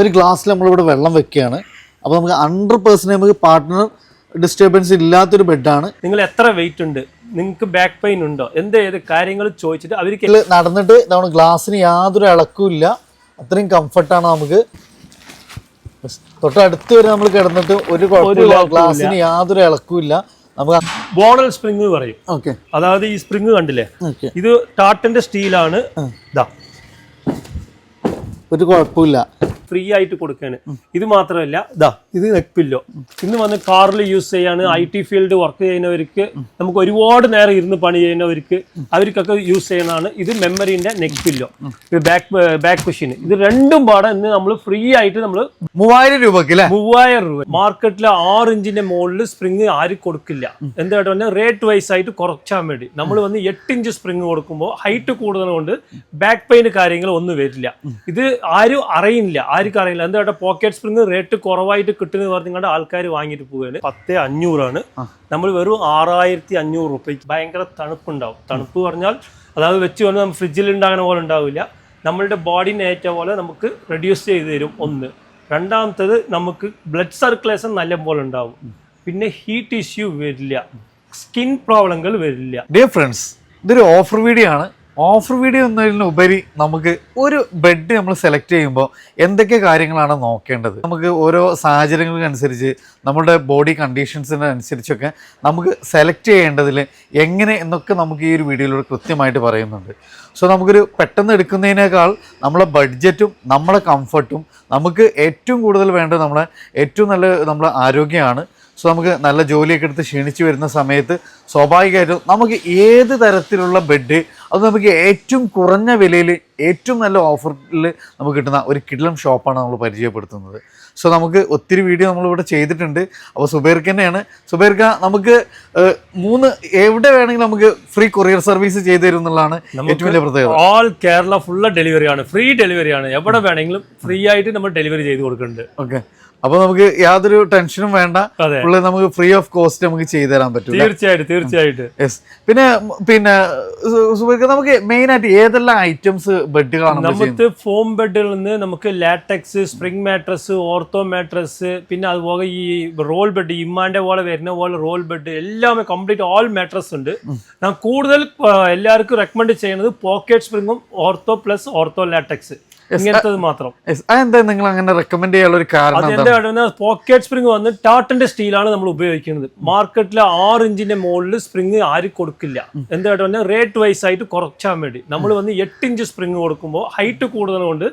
ഒരു ഗ്ലാസ്സിൽ നമ്മളിവിടെ വെള്ളം വെക്കുകയാണ്. അപ്പോൾ നമുക്ക് ഹൺഡ്രഡ് പേഴ്സന്റ് നമുക്ക് പാർട്ട്ണർ ഡിസ്റ്റർബൻസ് ഇല്ലാത്തൊരു ബെഡാണ് നിങ്ങൾ എത്ര വെയിറ്റ് ഉണ്ട്? നിങ്ങൾക്ക് ബാക്ക് പെയിൻ ഉണ്ടോ? എന്ത് ഏത് കാര്യങ്ങൾ ചോദിച്ചിട്ട് അവർക്ക് നടന്നിട്ട് നമ്മൾ ഗ്ലാസ്സിന് യാതൊരു ഇളക്കുമില്ല ഇല്ല. അത്രയും കംഫർട്ടാണ് നമുക്ക്. തൊട്ടടുത്ത് വരെ നമ്മൾ കിടന്നിട്ട് ഒരു കുഴപ്പമില്ല. ഗ്ലാസ്സിന് യാതൊരു ഇളക്കുമില്ല നമുക്ക് ബോണൽ സ്പ്രിങ് പറയും. ഓക്കെ അതായത് ഈ സ്പ്രിങ് കണ്ടില്ലേ? ഇത് ടാട്ടന്റെ സ്റ്റീലാണ് ഇതാ ഒരു കുഴപ്പമില്ല. ഫ്രീ ആയിട്ട് കൊടുക്കുകയാണ് ഇത് മാത്രമല്ല ഇതാ ഇത് നെക്ക് പില്ലോ ഇന്ന് വന്ന് കാറിൽ യൂസ് ചെയ്യാണ്. ഐ ടി ഫീൽഡ് വർക്ക് ചെയ്യുന്നവർക്ക് നമുക്ക് ഒരുപാട് നേരം ഇരുന്ന് പണി ചെയ്യുന്നവർക്ക് അവർക്കൊക്കെ യൂസ് ചെയ്യുന്നതാണ് ഇത് മെമ്മറിന്റെ നെക്ക് പില്ലോ ഇത് ബാക്ക് ബാക്ക് മെഷീൻ ഇത് രണ്ടും പാടെ ഇന്ന് നമ്മൾ ഫ്രീ ആയിട്ട് നമ്മൾ മൂവായിരം രൂപക്ക് മൂവായിരം രൂപ. മാർക്കറ്റിലെ ആറ് ഇഞ്ചിന്റെ മുകളിൽ സ്പ്രിങ് ആരും കൊടുക്കില്ല. എന്തായിട്ട് പറഞ്ഞാൽ റേറ്റ് വൈസ് ആയിട്ട് കുറച്ചാൻ വേണ്ടി. നമ്മൾ വന്ന് എട്ട് ഇഞ്ച് സ്പ്രിങ് കൊടുക്കുമ്പോൾ ഹൈറ്റ് കൂടുതൽ കൊണ്ട് ബാക്ക് പെയിൻ കാര്യങ്ങൾ ഒന്നും വരില്ല. ഇത് ആരും അറിയില്ല. ആർക്കും അറിയില്ല. എന്താ പോക്കറ്റ് സ്പ്രിങ് റേറ്റ് കുറവായിട്ട് കിട്ടുന്നത് നിങ്ങളുടെ ആൾക്കാർ വാങ്ങിയിട്ട് പോവുകയാണ്. പത്ത് അഞ്ഞൂറാണ്. നമ്മൾ വെറും ആറായിരത്തി അഞ്ഞൂറ് റുപ്യക്ക് ഭയങ്കര തണുപ്പുണ്ടാവും. തണുപ്പ് പറഞ്ഞാൽ അതായത് വെച്ച് വന്ന് നമ്മൾ ഫ്രിഡ്ജിൽ ഉണ്ടാകുന്ന പോലെ ഉണ്ടാവില്ല. നമ്മളുടെ ബോഡിനെ ഏറ്റ പോലെ നമുക്ക് റെഡ്യൂസ് ചെയ്ത് തരും ഒന്ന്. രണ്ടാമത്തത് നമുക്ക് ബ്ലഡ് സർക്കുലേഷൻ നല്ല പോലെ ഉണ്ടാവും. പിന്നെ ഹീറ്റ് ഇഷ്യൂ വരില്ല. സ്കിൻ പ്രോബ്ലങ്ങൾ വരില്ല. ഡിയർ ഫ്രണ്ട്സ് ഇതൊരു ഓഫർ വീഡിയോ ആണ്. ഓഫർ വീഡിയോ എന്നതിനുപരി നമുക്ക് ഒരു ബെഡ് നമ്മൾ സെലക്ട് ചെയ്യുമ്പോൾ എന്തൊക്കെ കാര്യങ്ങളാണ് നോക്കേണ്ടത്? നമുക്ക് ഓരോ സാഹചര്യങ്ങൾക്കനുസരിച്ച് നമ്മുടെ ബോഡി കണ്ടീഷൻസിനനുസരിച്ചൊക്കെ നമുക്ക് സെലക്ട് ചെയ്യേണ്ടതിൽ എങ്ങനെ എന്നൊക്കെ നമുക്ക് ഈ ഒരു വീഡിയോയിലൂടെ കൃത്യമായിട്ട് പറയുന്നുണ്ട്. സോ നമുക്കൊരു പെട്ടെന്ന് എടുക്കുന്നതിനേക്കാൾ നമ്മളെ ബഡ്ജറ്റും നമ്മളെ കംഫർട്ടും നമുക്ക് ഏറ്റവും കൂടുതൽ വേണ്ടത് നമ്മളെ ഏറ്റവും നല്ല നമ്മളെ ആരോഗ്യമാണ്. സോ നമുക്ക് നല്ല ജോലിയൊക്കെ എടുത്ത് ക്ഷീണിച്ച് വരുന്ന സമയത്ത് സ്വാഭാവികമായിട്ടും നമുക്ക് ഏത് തരത്തിലുള്ള ബെഡ് അത് നമുക്ക് ഏറ്റവും കുറഞ്ഞ വിലയിൽ ഏറ്റവും നല്ല ഓഫറിൽ നമുക്ക് കിട്ടുന്ന ഒരു കിഡ്ലം ഷോപ്പാണ് നമ്മൾ പരിചയപ്പെടുത്തുന്നത്. സോ നമുക്ക് ഒത്തിരി വീഡിയോ നമ്മളിവിടെ ചെയ്തിട്ടുണ്ട്. അപ്പോൾ സുബേർക്ക് തന്നെയാണ്. സുബേർക്ക നമുക്ക് മൂന്ന് എവിടെ വേണമെങ്കിലും നമുക്ക് ഫ്രീ കൊറിയർ സർവീസ് ചെയ്തു തരും എന്നുള്ളതാണ് ഏറ്റവും വലിയ പ്രത്യേകത. ഓൾ കേരള ഫുള്ള് ഡെലിവറി ആണ്. ഫ്രീ ഡെലിവറി ആണ്. എവിടെ വേണമെങ്കിലും ഫ്രീ ആയിട്ട് നമ്മൾ ഡെലിവറി ചെയ്ത് കൊടുക്കുന്നുണ്ട്. ഓക്കെ അപ്പോൾ നമുക്ക് യാതൊരു ടെൻഷനും വേണ്ട. പുള്ളി നമുക്ക് ഫ്രീ ഓഫ് കോസ്റ്റ് നമുക്ക് ചെയ്തു തരാൻ പറ്റും തീർച്ചയായിട്ടും. തീർച്ചയായിട്ടും യെസ് പിന്നെ പിന്നെ നമുക്ക് മെയിൻ ആയിട്ട് ഏതെല്ലാം ഐറ്റംസ് ബെഡുകളാണ് നമുക്ക് ഫോം ബെഡിൽ നിന്ന് നമുക്ക് latex spring mattress ortho mattress പിന്നെ അതുപോലെ ഈ റോൾ ബെഡ് ഇമ്മാന്റെ പോലെ വരുന്ന പോലെ റോൾ ബെഡ് എല്ലാം കംപ്ലീറ്റ് ഓൾ മാട്രസ് ഉണ്ട്. ഞാൻ കൂടുതൽ എല്ലാവർക്കും റെക്കമെൻഡ് ചെയ്യുന്നത് പോക്കറ്റ് സ്പ്രിങ്ങും ഓർത്തോ പ്ലസ് ഓർത്തോ ലാറ്റക്സ് ഇങ്ങനത്തത് മാത്രം. അതെന്താ നിങ്ങൾ അങ്ങനെ റെക്കമെൻഡ് ചെയ്യാനുള്ള ഒരു കാരണം അതിന്റെ പോക്കറ്റ് സ്പ്രിംഗ് വന്ന് ടാട്ടന്റെ സ്റ്റീലാണ് നമ്മൾ ഉപയോഗിക്കുന്നത്. മാർക്കറ്റിലെ ആറ് ഇഞ്ചിന്റെ മുകളിൽ സ്പ്രിംഗ് ആരും കൊടുക്കില്ല. എന്താ പറഞ്ഞാൽ റേറ്റ് വൈസ് ആയിട്ട് കുറച്ചാൻ വേണ്ടി. നമ്മൾ വന്ന് എട്ട് ഇഞ്ച് സ്പ്രിംഗ് കൊടുക്കുമ്പോൾ ഹൈറ്റ് കൂടുതൽ കൊണ്ട്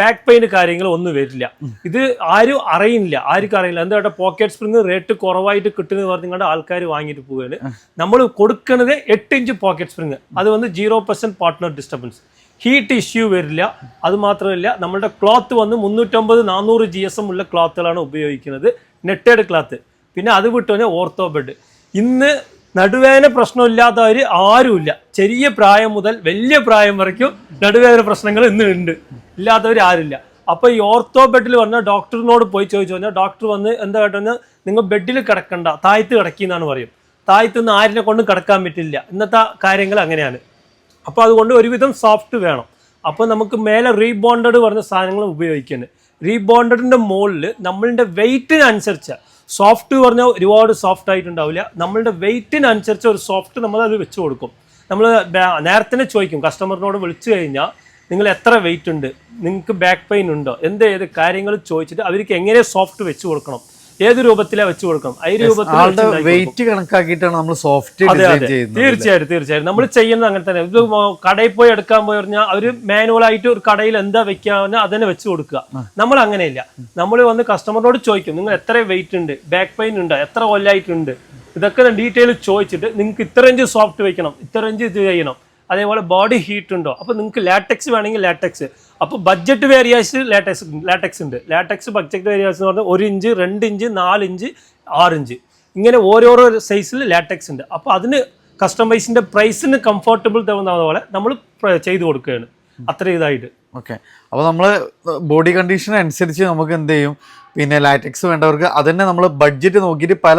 ബാക്ക് പെയിൻ കാര്യങ്ങൾ ഒന്നും വരില്ല. ഇത് ആരും അറിയില്ല. ആർക്കും അറിയില്ല. എന്താ പോക്കറ്റ് സ്പ്രിംഗ് റേറ്റ് കുറവായിട്ട് കിട്ടുന്നത് പറഞ്ഞുകൊണ്ട് ആൾക്കാർ വാങ്ങിയിട്ട് പോവുകയാണ്. നമ്മൾ കൊടുക്കുന്നത് എട്ട് ഇഞ്ച് പോക്കറ്റ് സ്പ്രിംഗ് അത് വന്ന് zero percent partner disturbance heat issue വരില്ല. അത് മാത്രമല്ല നമ്മുടെ ക്ലോത്ത് വന്ന് മുന്നൂറ്റമ്പത് നാനൂറ് ജി എസ് എം ഉള്ള ക്ലോത്തുകളാണ് ഉപയോഗിക്കുന്നത്. നെറ്റഡ് ക്ലോത്ത് പിന്നെ അത് വിട്ടു തന്നെ ഓർത്തോ ബെഡ് ഇന്ന് നടുവേദന പ്രശ്നമില്ലാത്തവർ ആരുമില്ല. ചെറിയ പ്രായം മുതൽ വലിയ പ്രായം വരയ്ക്കും നടുവേദന പ്രശ്നങ്ങൾ ഇന്ന് ഉണ്ട്. ഇല്ലാത്തവർ ആരില്ല അപ്പോൾ ഈ ഓർത്തോ ബെഡിൽ വന്ന ഡോക്ടറിനോട് പോയി ചോദിച്ചു കഴിഞ്ഞാൽ ഡോക്ടർ വന്ന് എന്താ കേട്ടെന്ന് നിങ്ങൾ ബെഡിൽ കിടക്കണ്ട താഴ്ത്ത് കിടക്കി എന്നാണ് പറയും. താഴ്ത്തുനിന്ന് ആരിനെ കൊണ്ടും കിടക്കാൻ പറ്റില്ല. ഇന്നത്തെ കാര്യങ്ങൾ അങ്ങനെയാണ്. അപ്പോൾ അതുകൊണ്ട് ഒരുവിധം സോഫ്റ്റ് വേണം. അപ്പോൾ നമുക്ക് മേലെ റീബോണ്ടഡ് പറഞ്ഞ സാധനങ്ങൾ ഉപയോഗിക്കുന്നത് റീബോണ്ടഡിന്റെ മുകളിൽ നമ്മളുടെ വെയിറ്റിനനുസരിച്ച് സോഫ്റ്റ് പറഞ്ഞാൽ ഒരുപാട് സോഫ്റ്റ് ആയിട്ടുണ്ടാവില്ല. നമ്മളുടെ വെയിറ്റിനനുസരിച്ച് ഒരു സോഫ്റ്റ് നമ്മൾ അത് വെച്ച് കൊടുക്കും. നമ്മൾ നേരത്തെ ചോദിക്കും. കസ്റ്റമറിനോട് വിളിച്ചു കഴിഞ്ഞാൽ നിങ്ങൾ എത്ര വെയിറ്റ് ഉണ്ട്? നിങ്ങൾക്ക് ബാക്ക് പെയിൻ ഉണ്ടോ? എന്ത് ഏത് കാര്യങ്ങൾ ചോദിച്ചിട്ട് അവർക്ക് എങ്ങനെ സോഫ്റ്റ് വെച്ച് കൊടുക്കണം? ഏത് രൂപത്തിലാ വെച്ച് കൊടുക്കും? അതിന് രൂപത്തിൽ വെയിറ്റ് കണക്കാക്കിയിട്ടാണ് നമ്മൾ സോഫ്റ്റ് തീർച്ചയായിട്ടും തീർച്ചയായിട്ടും. തീർച്ചയായും നമ്മൾ ചെയ്യുന്നത് അങ്ങനെ തന്നെ. ഇത് കടയിൽ പോയി എടുക്കാൻ പോയി പറഞ്ഞാൽ അവർ മാനുവൽ ആയിട്ട് ഒരു കടയിൽ എന്താ വെക്കാന്ന് അതന്നെ വെച്ച് കൊടുക്കുക. നമ്മൾ അങ്ങനെയില്ല. നമ്മൾ വന്ന് കസ്റ്റമറിനോട് ചോദിക്കും നിങ്ങൾ എത്ര വെയിറ്റ് ഉണ്ട്? ബാക്ക് പെയിൻ ഉണ്ട്? എത്ര കൊല്ലായിട്ടുണ്ട്? ഇതൊക്കെ ഡീറ്റെയിൽ ചോദിച്ചിട്ട് നിങ്ങൾക്ക് ഇത്ര ഇഞ്ച് സോഫ്റ്റ് വെക്കണം ഇത്ര ഇഞ്ച് ഇത് ചെയ്യണം. അതേപോലെ ബോഡി ഹീറ്റ് ഉണ്ടോ? അപ്പോൾ നിങ്ങൾക്ക് ലാറ്റക്സ് വേണമെങ്കിൽ ലാറ്റക്സ് അപ്പോൾ ബഡ്ജറ്റ് വേരിയേഷൻ ലാറ്റക്സ് ലാറ്റക്സ് ഉണ്ട്. ലാറ്റക്സ് ബഡ്ജറ്റ് വേരിയേഷൻ എന്ന് പറഞ്ഞാൽ ഒരു ഇഞ്ച് രണ്ട് ഇഞ്ച് നാല് ഇഞ്ച് ആറ് ഇഞ്ച്. ഇങ്ങനെ ഓരോരോ സൈസിൽ ലാറ്റക്സ് ഉണ്ട്. അപ്പോൾ അതിന് കസ്റ്റമൈസിന്റെ പ്രൈസിന് കംഫർട്ടബിൾ തോന്നുന്ന പോലെ നമ്മൾ ചെയ്തു കൊടുക്കുകയാണ്. അത്ര ഇതായിട്ട്. ഓക്കെ അപ്പോൾ നമ്മൾ ബോഡി കണ്ടീഷൻ അനുസരിച്ച് നമുക്ക് എന്ത് ചെയ്യും? പിന്നെ ലാറ്റക്സ് വേണ്ടവർക്ക് അതന്നെ നമ്മൾ ബഡ്ജറ്റ് നോക്കിയിട്ട് പല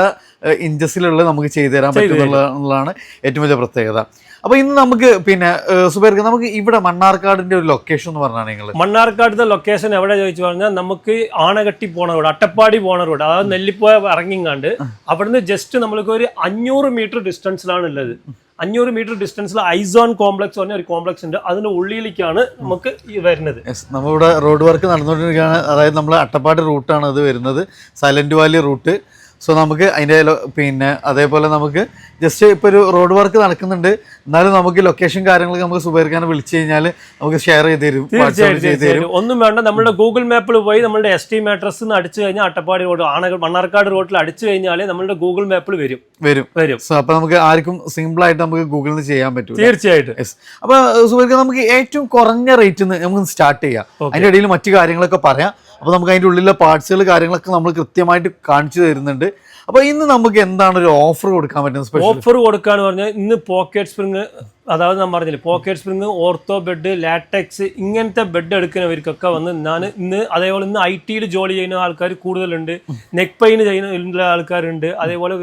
ഇഞ്ചസിലുള്ള നമുക്ക് ചെയ്തു തരാൻ പറ്റുന്നുള്ളതാണ് ഏറ്റവും വലിയ പ്രത്യേകത. അപ്പോൾ ഇന്ന് നമുക്ക് പിന്നെ സുബേർക്ക് നമുക്ക് ഇവിടെ മണ്ണാർക്കാടിന്റെ ഒരു ലൊക്കേഷൻ എന്ന് പറഞ്ഞാൽ നിങ്ങൾ മണ്ണാർക്കാടിന്റെ ലൊക്കേഷൻ എവിടെ ചോദിച്ചു പറഞ്ഞാൽ നമുക്ക് ആണകട്ടി പോണ റോഡ് അട്ടപ്പാടി പോണ റോഡ് അതായത് നെല്ലിപ്പോയ ഇറങ്ങിങ്ങാണ്ട് അവിടുന്ന് ജസ്റ്റ് നമ്മൾക്ക് ഒരു അഞ്ഞൂറ് മീറ്റർ ഡിസ്റ്റൻസിലാണ് ഉള്ളത്. അഞ്ഞൂറ് മീറ്റർ ഡിസ്റ്റൻസിൽ ഐസോൺ കോംപ്ലക്സ് പറഞ്ഞ ഒരു കോംപ്ലക്സ് ഉണ്ട്. അതിന്റെ ഉള്ളിലേക്കാണ് നമുക്ക് ഈ വരുന്നത്. നമ്മളിവിടെ റോഡ് വർക്ക് നടന്നുകൊണ്ടിരിക്കുകയാണ്. അതായത് നമ്മൾ അട്ടപ്പാടി റൂട്ടാണ് അത് വരുന്നത്. സൈലന്റ് വാലി റൂട്ട് സോ നമുക്ക് അതിന്റെ പിന്നെ അതേപോലെ നമുക്ക് ജസ്റ്റ് ഇപ്പോൾ ഒരു റോഡ് വർക്ക് നടക്കുന്നുണ്ട്. എന്നാലും നമുക്ക് ലൊക്കേഷൻ കാര്യങ്ങളൊക്കെ നമുക്ക് സുബൈർഖാനെ വിളിച്ചു കഴിഞ്ഞാൽ നമുക്ക് ഷെയർ ചെയ്ത് തരും വാട്സാപ്പിൽ ചെയ്ത് തരും. ഒന്നും വേണ്ട നമ്മുടെ ഗൂഗിൾ മാപ്പിൽ പോയി നമ്മുടെ എസ് ടി മാട്രസ് അടിച്ചു കഴിഞ്ഞാൽ അട്ടപ്പാടി റോഡ് ആണകൾ മണ്ണാർക്കാട് റോഡിൽ അടിച്ചു കഴിഞ്ഞാൽ നമ്മുടെ ഗൂഗിൾ മാപ്പിൽ വരും. വരും. വരും. സോ അപ്പോൾ നമുക്ക് ആർക്കും സിമ്പിൾ ആയിട്ട് നമുക്ക് ഗൂഗിളിൽ നിന്ന് ചെയ്യാൻ പറ്റും തീർച്ചയായിട്ടും. യെസ് അപ്പോൾ സുബൈർഖാൻ നമുക്ക് ഏറ്റവും കുറഞ്ഞ റേറ്റിൽ നിന്ന് നമുക്ക് സ്റ്റാർട്ട് ചെയ്യാം. അതിന്റെ ഇടയിൽ മറ്റു കാര്യങ്ങളൊക്കെ പറയാം. അപ്പോൾ നമുക്ക് അതിന്റെ ഉള്ളിലെ പാർട്സുകൾ കാര്യങ്ങളൊക്കെ നമ്മൾ കൃത്യമായിട്ട് കാണിച്ചു തരുന്നുണ്ട്. അപ്പോൾ ഇന്ന് നമുക്ക് എന്താണ് ഒരു ഓഫർ കൊടുക്കാൻ പറ്റുന്നത് സ്പെഷ്യൽ ഓഫർ കൊടുക്കാന്ന് പറഞ്ഞാൽ ഇന്ന് പോക്കറ്റ് സ്പ്രിങ് അതായത് ഞാൻ പറഞ്ഞില്ലേ pocket spring ortho bed latex ഇങ്ങനത്തെ ബെഡ് എടുക്കുന്നവർക്കൊക്കെ വന്ന് ഞാൻ ഇന്ന് അതേപോലെ ഇന്ന് ഐ ടിയിൽ ജോലി ചെയ്യുന്ന ആൾക്കാർ കൂടുതലുണ്ട്. നെക്ക് പെയിൻ ചെയ്യുന്ന ആൾക്കാരുണ്ട്. അതേപോലെ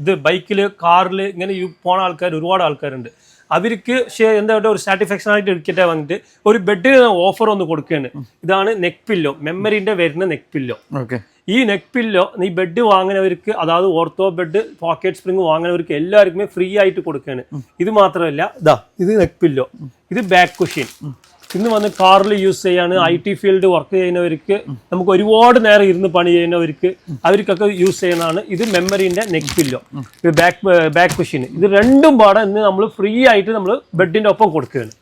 ഇത് ബൈക്കിൽ കാറിൽ ഇങ്ങനെ പോണ ആൾക്കാർ ഒരുപാട് ആൾക്കാരുണ്ട്. അവർക്ക് എന്താ പറയുക ഒരു സാറ്റിസ്ഫാക്ഷൻ ആയിട്ട് എടുക്കട്ടെ വന്നിട്ട് ഒരു ബെഡിന് ഓഫർ ഒന്ന് കൊടുക്കുകയാണ്. ഇതാണ് നെക്ക് പില്ലോ മെമ്മറിന്റെ വരുന്ന നെക്ക് പില്ലോ ഓക്കെ ഈ നെക്ക് പില്ലോ ഈ ബെഡ് വാങ്ങുന്നവർക്ക് അതായത് ഓർത്തോ ബെഡ് പോക്കറ്റ് സ്പ്രിങ് വാങ്ങുന്നവർക്ക് എല്ലാവർക്കും ഫ്രീ ആയിട്ട് കൊടുക്കുകയാണ്. ഇത് മാത്രമല്ല ഇതാ ഇത് നെക്ക് പില്ലോ ഇത് ബാക്ക് കുഷ്യൻ ഇന്ന് വന്ന് കാറിൽ യൂസ് ചെയ്യാണ് ഐ ടി ഫീൽഡ് വർക്ക് ചെയ്യുന്നവർക്ക് നമുക്ക് ഒരുപാട് നേരം ഇരുന്ന് പണി ചെയ്യുന്നവർക്ക് അവർക്കൊക്കെ യൂസ് ചെയ്യുന്നതാണ്. ഇത് മെമ്മറിന്റെ നെക്ക് പില്ലോ. ഇത് ബാക്ക് ബാക്ക് മെഷീൻ. ഇത് രണ്ടും പാടെ ഇന്ന് നമ്മൾ ഫ്രീ ആയിട്ട് നമ്മൾ ബെഡിന്റെ ഒപ്പം കൊടുക്കുകയാണ്.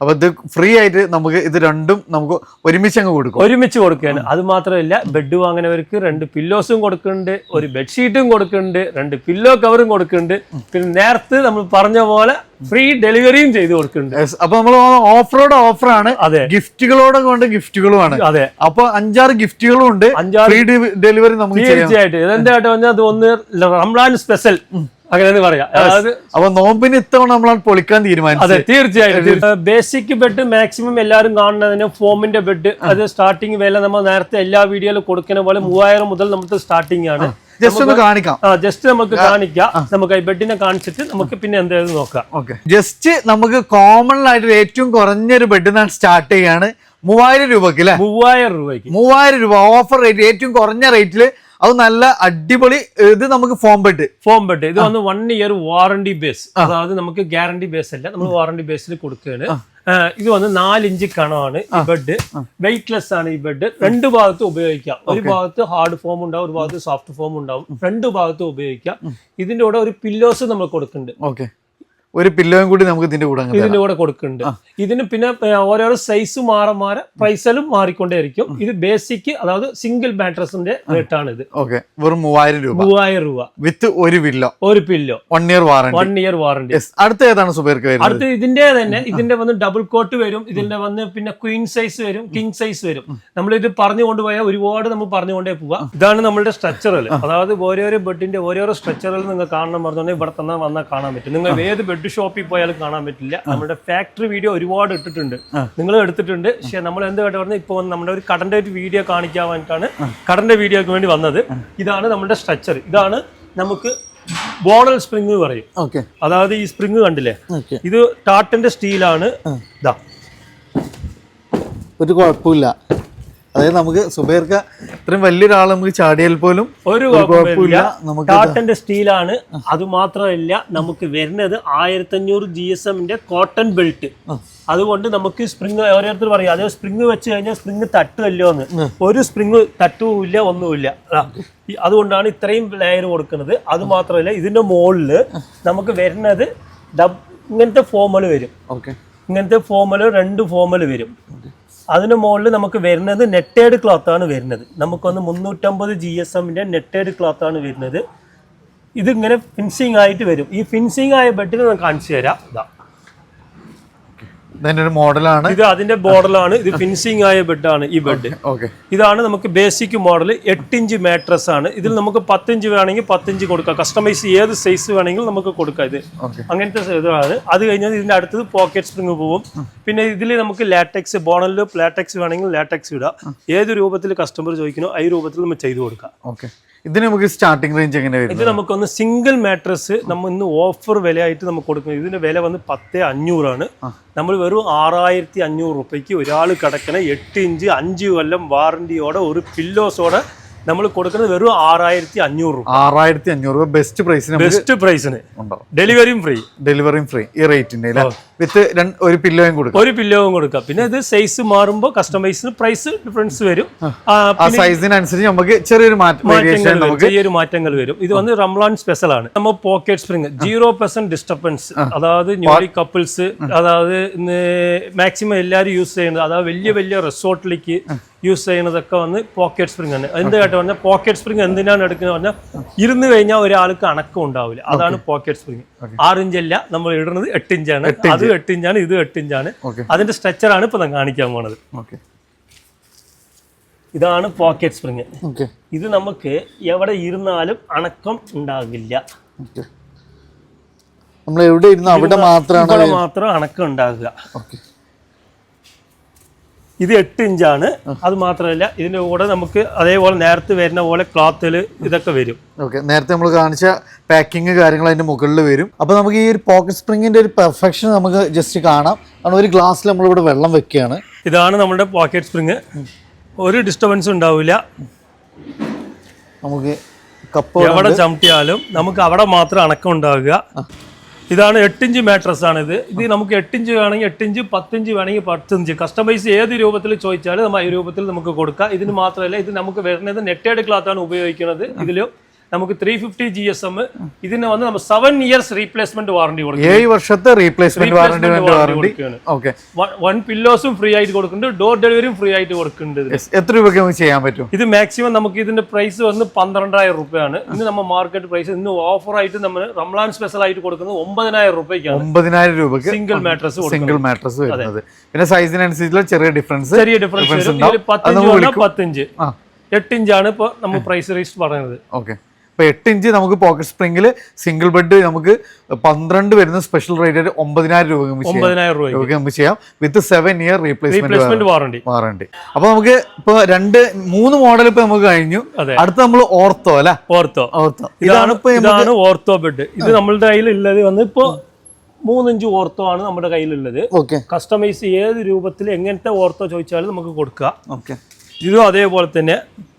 അപ്പൊ ഇത് ഫ്രീ ആയിട്ട് നമുക്ക് ഇത് രണ്ടും നമുക്ക് ഒരുമിച്ച് അങ്ങ് കൊടുക്കും. ഒരുമിച്ച് കൊടുക്കുകയാണ്. അത് മാത്രമല്ല ബെഡ് വാങ്ങുന്നവർക്ക് രണ്ട് പില്ലോസും കൊടുക്കുന്നുണ്ട് ഒരു ബെഡ്ഷീറ്റും കൊടുക്കുന്നുണ്ട് രണ്ട് പില്ലോ കവറും കൊടുക്കുന്നുണ്ട്. പിന്നെ നേരത്തെ നമ്മൾ പറഞ്ഞ പോലെ ഫ്രീ ഡെലിവറിയും ചെയ്ത് കൊടുക്കുന്നുണ്ട്. യെസ് അപ്പോൾ നമ്മൾ ഓഫറോട് ഓഫറാണ് അതെ. ഗിഫ്റ്റുകളോടെ കൊണ്ട് ഗിഫ്റ്റുകളുമാണ്. അതെ. അപ്പൊ അഞ്ചാറ് ഗിഫ്റ്റുകളും ഉണ്ട്. അഞ്ചാറ് ഡെലിവറി നമുക്ക് ചെയ്യാം. തീർച്ചയായിട്ടും. പറഞ്ഞാൽ അത് ഒന്ന് റംലാൻ സ്പെഷ്യൽ അങ്ങനെ പറയാം. അപ്പൊ നോമ്പിന് ഇത്തവണ നമ്മൾ പൊളിക്കാൻ തീരുമാനിച്ചു അതെ തീർച്ചയായിട്ടും. ബേസിക് ബെഡ് മാക്സിമം എല്ലാവരും കാണുന്നതിന് ഫോമിന്റെ ബെഡ് അത് സ്റ്റാർട്ടിങ് വില നമ്മൾ നേരത്തെ എല്ലാ വീഡിയോയിലും കൊടുക്കുന്ന പോലെ മൂവായിരം മുതൽ നമുക്ക് സ്റ്റാർട്ടിംഗ് ആണ്. ജസ്റ്റ് ഒന്ന് കാണിക്കാം. ജസ്റ്റ് നമുക്ക് കാണിക്കാം. നമുക്ക് ഈ ബെഡിനെ കാണിച്ചിട്ട് നമുക്ക് പിന്നെ എന്തായാലും നോക്കാം. ഓക്കെ ജസ്റ്റ് നമുക്ക് കോമൺ ആയിട്ട് ഏറ്റവും കുറഞ്ഞൊരു ബെഡ് നിന്നാണ് സ്റ്റാർട്ട് ചെയ്യാണ്. മൂവായിരം രൂപക്ക് അല്ലെ മൂവായിരം രൂപയ്ക്ക്. മൂവായിരം രൂപ ഓഫർ റേറ്റ് ഏറ്റവും കുറഞ്ഞ റേറ്റിൽ അത് നല്ല അടിപൊളി ഇത് നമുക്ക് ഫോം ബെഡ് ഫോം ബെഡ് ഇത് വന്ന് വൺ ഇയർ വാറണ്ടി ബേസ് അതായത് നമുക്ക് ഗ്യാരണ്ടി ബേസ് അല്ല നമ്മൾ വാറണ്ടി ബേസിൽ കൊടുക്കുകയാണ്. ഇത് വന്ന് നാലിഞ്ച് കണമാണ് ഈ ബെഡ് വെയിറ്റ്ലെസ് ആണ് ഈ ബെഡ് രണ്ട് ഭാഗത്തും ഉപയോഗിക്കാം. ഒരു ഭാഗത്ത് ഹാർഡ് ഫോം ഉണ്ടാവും ഒരു ഭാഗത്ത് സോഫ്റ്റ് ഫോം ഉണ്ടാവും. രണ്ട് ഭാഗത്തും ഉപയോഗിക്കാം. ഇതിന്റെ കൂടെ ഒരു പില്ലോസ് നമ്മൾ കൊടുക്കുന്നുണ്ട്. ഓക്കെ. ഒരു പില്ലോയും കൂടി നമുക്ക് ഇതിന്റെ കൂടെ ഇതിന്റെ കൂടെ കൊടുക്കുന്നുണ്ട്. ഇതിന് പിന്നെ ഓരോരോ സൈസ് മാറ മാറി പ്രൈസിലും മാറിക്കൊണ്ടേയിരിക്കും. ഇത് ബേസിക് അതായത് സിംഗിൾ മാട്രസിന്റെ റേറ്റ് ആണ് ഇത് ഓക്കെ. വെറും മൂവായിരം രൂപ. മൂവായിരം രൂപ. വിത്ത് ഒരു പില്ലോ. ഒരു pillow. One year warranty one year warranty അടുത്ത ഏതാണ് സുബേർക്ക് അടുത്ത് ഇതിന്റെ തന്നെ ഇതിന്റെ വന്ന് ഡബിൾ കോട്ട് വരും. ഇതിന്റെ വന്ന് പിന്നെ ക്വീൻ സൈസ് വരും കിങ് സൈസ് വരും. നമ്മൾ ഇത് പറഞ്ഞു കൊണ്ടുപോയാൽ ഒരുപാട് നമ്മൾ പറഞ്ഞു കൊണ്ടേ പോവാം. ഇതാണ് നമ്മളുടെ സ്ട്രക്ചറൽ അതായത് ഓരോരോ ബെഡിന്റെ ഓരോരോ സ്ട്രക്ചറൽ നിങ്ങൾ കാണണം പറഞ്ഞുകൊണ്ടെങ്കിൽ ഇവിടെ തന്നെ വന്നാൽ കാണാൻ പറ്റും. നിങ്ങൾ ഏത് ബെഡ് ഷോപ്പിൽ പോയാലും കാണാൻ പറ്റില്ല. നമ്മുടെ ഫാക്ടറി വീഡിയോ ഒരുപാട് ഇട്ടിട്ടുണ്ട്. നിങ്ങൾ എടുത്തിട്ടുണ്ട്. പക്ഷെ നമ്മൾ എന്ത് കേട്ടോ പറഞ്ഞാൽ ഇപ്പോൾ നമ്മുടെ ഒരു കടന്റെ ഒരു വീഡിയോ കാണിക്കാൻ വേണ്ടിയിട്ടാണ് കടന്റെ വീഡിയോക്ക് വേണ്ടി വന്നത്. ഇതാണ് നമ്മുടെ സ്ട്രക്ചർ. ഇതാണ് നമുക്ക് ബോണൽ സ്പ്രിങ് പറയും. ഓക്കെ. അതായത് ഈ സ്പ്രിങ് കണ്ടില്ലേ? ഇത് ടാട്ടിന്റെ സ്റ്റീലാണ്. ഇതാ ഒരു കുഴപ്പമില്ല. അതായത് നമുക്ക് സുബേർക്ക ഇത്രയും വലിയൊരാൾ നമുക്ക് ചാടിയാൽ പോലും ഒരു കുഴപ്പമില്ല. നമുക്ക് കോട്ടന്റെ സ്റ്റീലാണ്. അത് മാത്രമല്ല നമുക്ക് വരുന്നത് ആയിരത്തി അഞ്ഞൂറ് ജി എസ് എമ്മിന്റെ കോട്ടൺ ബെൽറ്റ് അതുകൊണ്ട് നമുക്ക് സ്പ്രിങ് ഓരോരുത്തർ പറയും അതായത് സ്പ്രിങ് വെച്ച് കഴിഞ്ഞാൽ സ്പ്രിങ് തട്ടുമല്ലോ എന്ന്. ഒരു സ്പ്രിങ് തട്ടുമില്ല ഒന്നുമില്ല അതാ. അതുകൊണ്ടാണ് ഇത്രയും ലെയർ കൊടുക്കുന്നത്. അത് മാത്രമല്ല ഇതിന്റെ മുകളിൽ നമുക്ക് വരുന്നത് ഇങ്ങനത്തെ ഫോമൽ വരും. ഓക്കെ ഇങ്ങനത്തെ ഫോമൽ രണ്ട് ഫോമൽ വരും. അതിന് മുകളിൽ നമുക്ക് വരുന്നത് നെറ്റേഡ് ക്ലോത്ത് ആണ് വരുന്നത്. നമുക്കൊന്ന് മുന്നൂറ്റമ്പത് ജി എസ് എമ്മിന്റെ നെറ്റേഡ് ക്ലോത്ത് ആണ് വരുന്നത്. ഇതിങ്ങനെ ഫിൻസിങ് ആയിട്ട് വരും. ഈ ഫിൻസിങ് ആയ ബെഡിന് നമുക്ക് കാണിച്ചു തരാം. ഇതാ ഇതിന്റെ ഒരു മോഡലാണ്? ഇത് അതിന്റെ മോഡലാണ് ഇത് ഫിനിഷിംഗ് ആയ ബെഡ് ആണ് ഈ ബെഡ് ഓക്കെ ഇതാണ് നമുക്ക് ബേസിക് മോഡൽ എട്ട് ഇഞ്ച് മാട്രസ് ആണ്. ഇതിൽ നമുക്ക് പത്തിഞ്ച് വേണമെങ്കിൽ പത്തിഞ്ച് കൊടുക്കാം. കസ്റ്റമൈസ് ഏത് സൈസ് വേണമെങ്കിലും നമുക്ക് കൊടുക്കാം ഇത്. അങ്ങനത്തെ ഇതാണ് അത് കഴിഞ്ഞാൽ ഇതിന്റെ അടുത്തത് പോക്കറ്റ് സ്പ്രിങ് പോവും. പിന്നെ ഇതിൽ നമുക്ക് ലാറ്റക്സ് ബോണലിൽ ലാറ്റക്സ് വേണമെങ്കിൽ ലാറ്റക്സ് ഇടാം. ഏത് രൂപത്തിൽ കസ്റ്റമർ ചോദിക്കണോ ആ രൂപത്തിൽ നമ്മൾ ചെയ്തു കൊടുക്കാം. ഓക്കെ. ഇതിന് നമുക്ക് സ്റ്റാർട്ടിംഗ് റേഞ്ച് എങ്ങനെ ഇത് വരുന്നത് നമുക്കൊന്ന് സിംഗിൾ മാട്രസ് നമ്മൾ ഇന്ന് ഓഫർ വിലയായിട്ട് നമുക്ക് കൊടുക്കുന്നത്. ഇതിന്റെ വില വന്ന് പത്ത് അഞ്ഞൂറാണ്. നമ്മൾ വെറും ആറായിരത്തി അഞ്ഞൂറ് റുപ്യക്ക് ഒരാൾ കിടക്കണ എട്ട് ഇഞ്ച് അഞ്ച് കൊല്ലം വാറണ്ടിയോടെ ഒരു പില്ലോസോടെ നമ്മൾ കൊടുക്കുന്നത് വെറും ആറായിരത്തി അഞ്ഞൂറ് രൂപ. ആറായിരത്തി അഞ്ഞൂറ് രൂപ ബെസ്റ്റ് പ്രൈസിന് ബെസ്റ്റ് പ്രൈസിന് ഉണ്ടാവും ഡെലിവറിയും ഫ്രീ ഡെലിവറിയും ഫ്രീ ഈ റേറ്റിന്റെ വിത്ത് ഒരു പില്ലോയും കൊടുക്കും. ഒരു പില്ലോയും കൊടുക്കാം. പിന്നെ ഇത് സൈസ് മാറുമ്പോൾ കസ്റ്റമൈസിന് പ്രൈസ് ഡിഫറൻസ് വരും. ആ, സൈസിനനുസരിച്ച് നമുക്ക് ചെറിയൊരു മാറ്റം ചെറിയൊരു മാറ്റങ്ങൾ വരും. ഇത് വന്ന് റംലാൻ സ്പെഷ്യൽ ആണ്. നമ്മൾ pocket spring zero percent disturbance അതായത് ന്യൂലി കപ്പിൾസ് അതായത് മാക്സിമം എല്ലാവരും യൂസ് ചെയ്യുന്നത് അതായത് വലിയ വലിയ റിസോർട്ടിലേക്ക് യൂസ് ചെയ്യുന്നതൊക്കെ വന്ന് പോക്കറ്റ് സ്പ്രിങ് തന്നെ. എന്ത് കേട്ട് പറഞ്ഞാൽ പോക്കറ്റ് സ്പ്രിങ് എന്തിനാണ് എടുക്കുന്നത് പറഞ്ഞാൽ ഇരുന്ന് കഴിഞ്ഞാൽ ഒരാൾക്ക് അണക്കം ഉണ്ടാവില്ല. അതാണ് പോക്കറ്റ് സ്പ്രിങ് ആറ് അല്ല നമ്മൾ ഇടുന്നത് എട്ട് ഇഞ്ചാണ് അത് എട്ട് ഇഞ്ചാണ് ഇത് എട്ട് ഇഞ്ചാണ് അതിന്റെ സ്ട്രെച്ചറാണ് ആണ് ഇപ്പൊ ഞാൻ കാണിക്കാൻ പോണത്. ഇതാണ് പോക്കറ്റ് സ്പ്രിങ് ഇത് നമുക്ക് എവിടെ ഇരുന്നാലും അണക്കം ഉണ്ടാകില്ല. നമ്മൾ എവിടെ ഇരുന്ന് അവിടെ മാത്രമാണ് മാത്രം അണക്കം ഉണ്ടാകുക. ഇത് എട്ട് ഇഞ്ചാണ്. അത് മാത്രമല്ല ഇതിന്റെ കൂടെ നമുക്ക് അതേപോലെ നേരത്തെ വരുന്ന പോലെ ക്ലോത്തിൽ ഇതൊക്കെ വരും. ഓക്കെ നേരത്തെ നമ്മൾ കാണിച്ച പാക്കിങ് കാര്യങ്ങൾ അതിന്റെ മുകളിൽ വരും. അപ്പോൾ നമുക്ക് ഈ ഒരു പോക്കറ്റ് സ്പ്രിങ്ങിന്റെ ഒരു പെർഫെക്ഷൻ നമുക്ക് ജസ്റ്റ് കാണാം. കാരണം ഒരു ഗ്ലാസ്സിൽ നമ്മളിവിടെ വെള്ളം വെക്കുകയാണ്. ഇതാണ് നമ്മുടെ പോക്കറ്റ് സ്പ്രിങ് ഒരു ഡിസ്റ്റർബൻസ് ഉണ്ടാവില്ല. നമുക്ക് കപ്പ് എവിടെ ചവിട്ടിയാലും നമുക്ക് അവിടെ മാത്രം അണക്കം ഉണ്ടാകുക ഇതാണ് എട്ടിഞ്ച് മാട്രസ് ആണ് ഇത് ഇത് നമുക്ക് എട്ടിഞ്ച് വേണമെങ്കിൽ എട്ടിഞ്ച് പത്തിഞ്ച് വേണമെങ്കിൽ പത്തിഞ്ച്. കസ്റ്റമൈസ് ഏത് രൂപത്തിൽ ചോദിച്ചാലും നമ്മൾ ഈ രൂപത്തിൽ നമുക്ക് കൊടുക്കാം. ഇതിന് മാത്രമല്ല ഇത് നമുക്ക് വരുന്നത് നെറ്റേഡ് ക്ലാത്താണ് ഉപയോഗിക്കുന്നത്. ഇതിൽ നമുക്ക് three fifty G S M ഇതിന് വന്ന് നമ്മൾ സെവൻ ഇയേഴ്സ് റീപ്ലേസ്മെന്റ് വാറണ്ടി കൊടുക്കും. ഏഴ് വർഷത്തെ റീപ്ലേസ്മെന്റ് വാറണ്ടി കൊടുക്കുകയാണ്. വൺ പില്ലോസും ഫ്രീ ആയിട്ട് കൊടുക്കുന്നുണ്ട്. ഡോർ ഡെലിവറിയും ഫ്രീ ആയിട്ട് കൊടുക്കുന്നുണ്ട്. എത്ര രൂപയ്ക്ക് നമുക്ക് ചെയ്യാൻ പറ്റും? ഇത് മാക്സിമം നമുക്ക് ഇതിന്റെ പ്രൈസ് വന്ന് പന്ത്രണ്ടായിരം രൂപയാണ്. ഇന്ന് നമ്മൾ മാർക്കറ്റ് പ്രൈസ് ഇന്ന് ഓഫർ ആയിട്ട് നമ്മൾ റംലാൻ സ്പെഷ്യൽ ആയിട്ട് കൊടുക്കുന്നത് ഒമ്പതിനായിരം രൂപയ്ക്കാണ്. ഒമ്പതിനായിരം രൂപയ്ക്ക് സിംഗിൾ മാട്രസ് സിംഗിൾ മാട്രസ് വരുന്നത്. പിന്നെ സൈസിനനുസരിച്ചുള്ള ചെറിയ ഡിഫറൻസ് ചെറിയ ഡിഫറൻസ് പത്തഞ്ച് പത്തഞ്ച്. ആ. ഇപ്പൊ നമ്മൾ പ്രൈസ് റേസ്റ്റ് പറയുന്നത്. ഓക്കെ ഇപ്പൊ എട്ട് ഇഞ്ച് നമുക്ക് പോക്കറ്റ് സ്പ്രിംഗിൽ സിംഗിൾ ബെഡ് നമുക്ക് പന്ത്രണ്ട് വരുന്ന സ്പെഷ്യൽ റേറ്റ് ഒമ്പതിനായിരം രൂപ ഒമ്പതിനായിരം രൂപ രൂപയ്ക്ക്. നമുക്ക് ചെയ്യാം. With seven year replacement warranty warranty അപ്പൊ നമുക്ക് ഇപ്പൊ രണ്ട് മൂന്ന് മോഡൽ ഇപ്പൊ നമുക്ക് കഴിഞ്ഞു. അടുത്ത നമ്മൾ ഓർത്തോ അല്ലെ? ഓർത്തോ ഓർത്തോ ഇതാണ് ഇപ്പൊ ഇതാണ് ഓർത്തോ ബെഡ് ഇത് നമ്മളുടെ കയ്യിൽ ഉള്ളത് വന്ന് ഇപ്പോ മൂന്നിഞ്ച് ഓർത്തോ ആണ് നമ്മുടെ കയ്യിലുള്ളത്. ഓക്കെ കസ്റ്റമൈസ് ഏത് രൂപത്തിൽ എങ്ങനത്തെ ഓർത്തോ ചോദിച്ചാലും നമുക്ക് കൊടുക്കുക ഓക്കെ ഇതും അതേപോലെ തന്നെ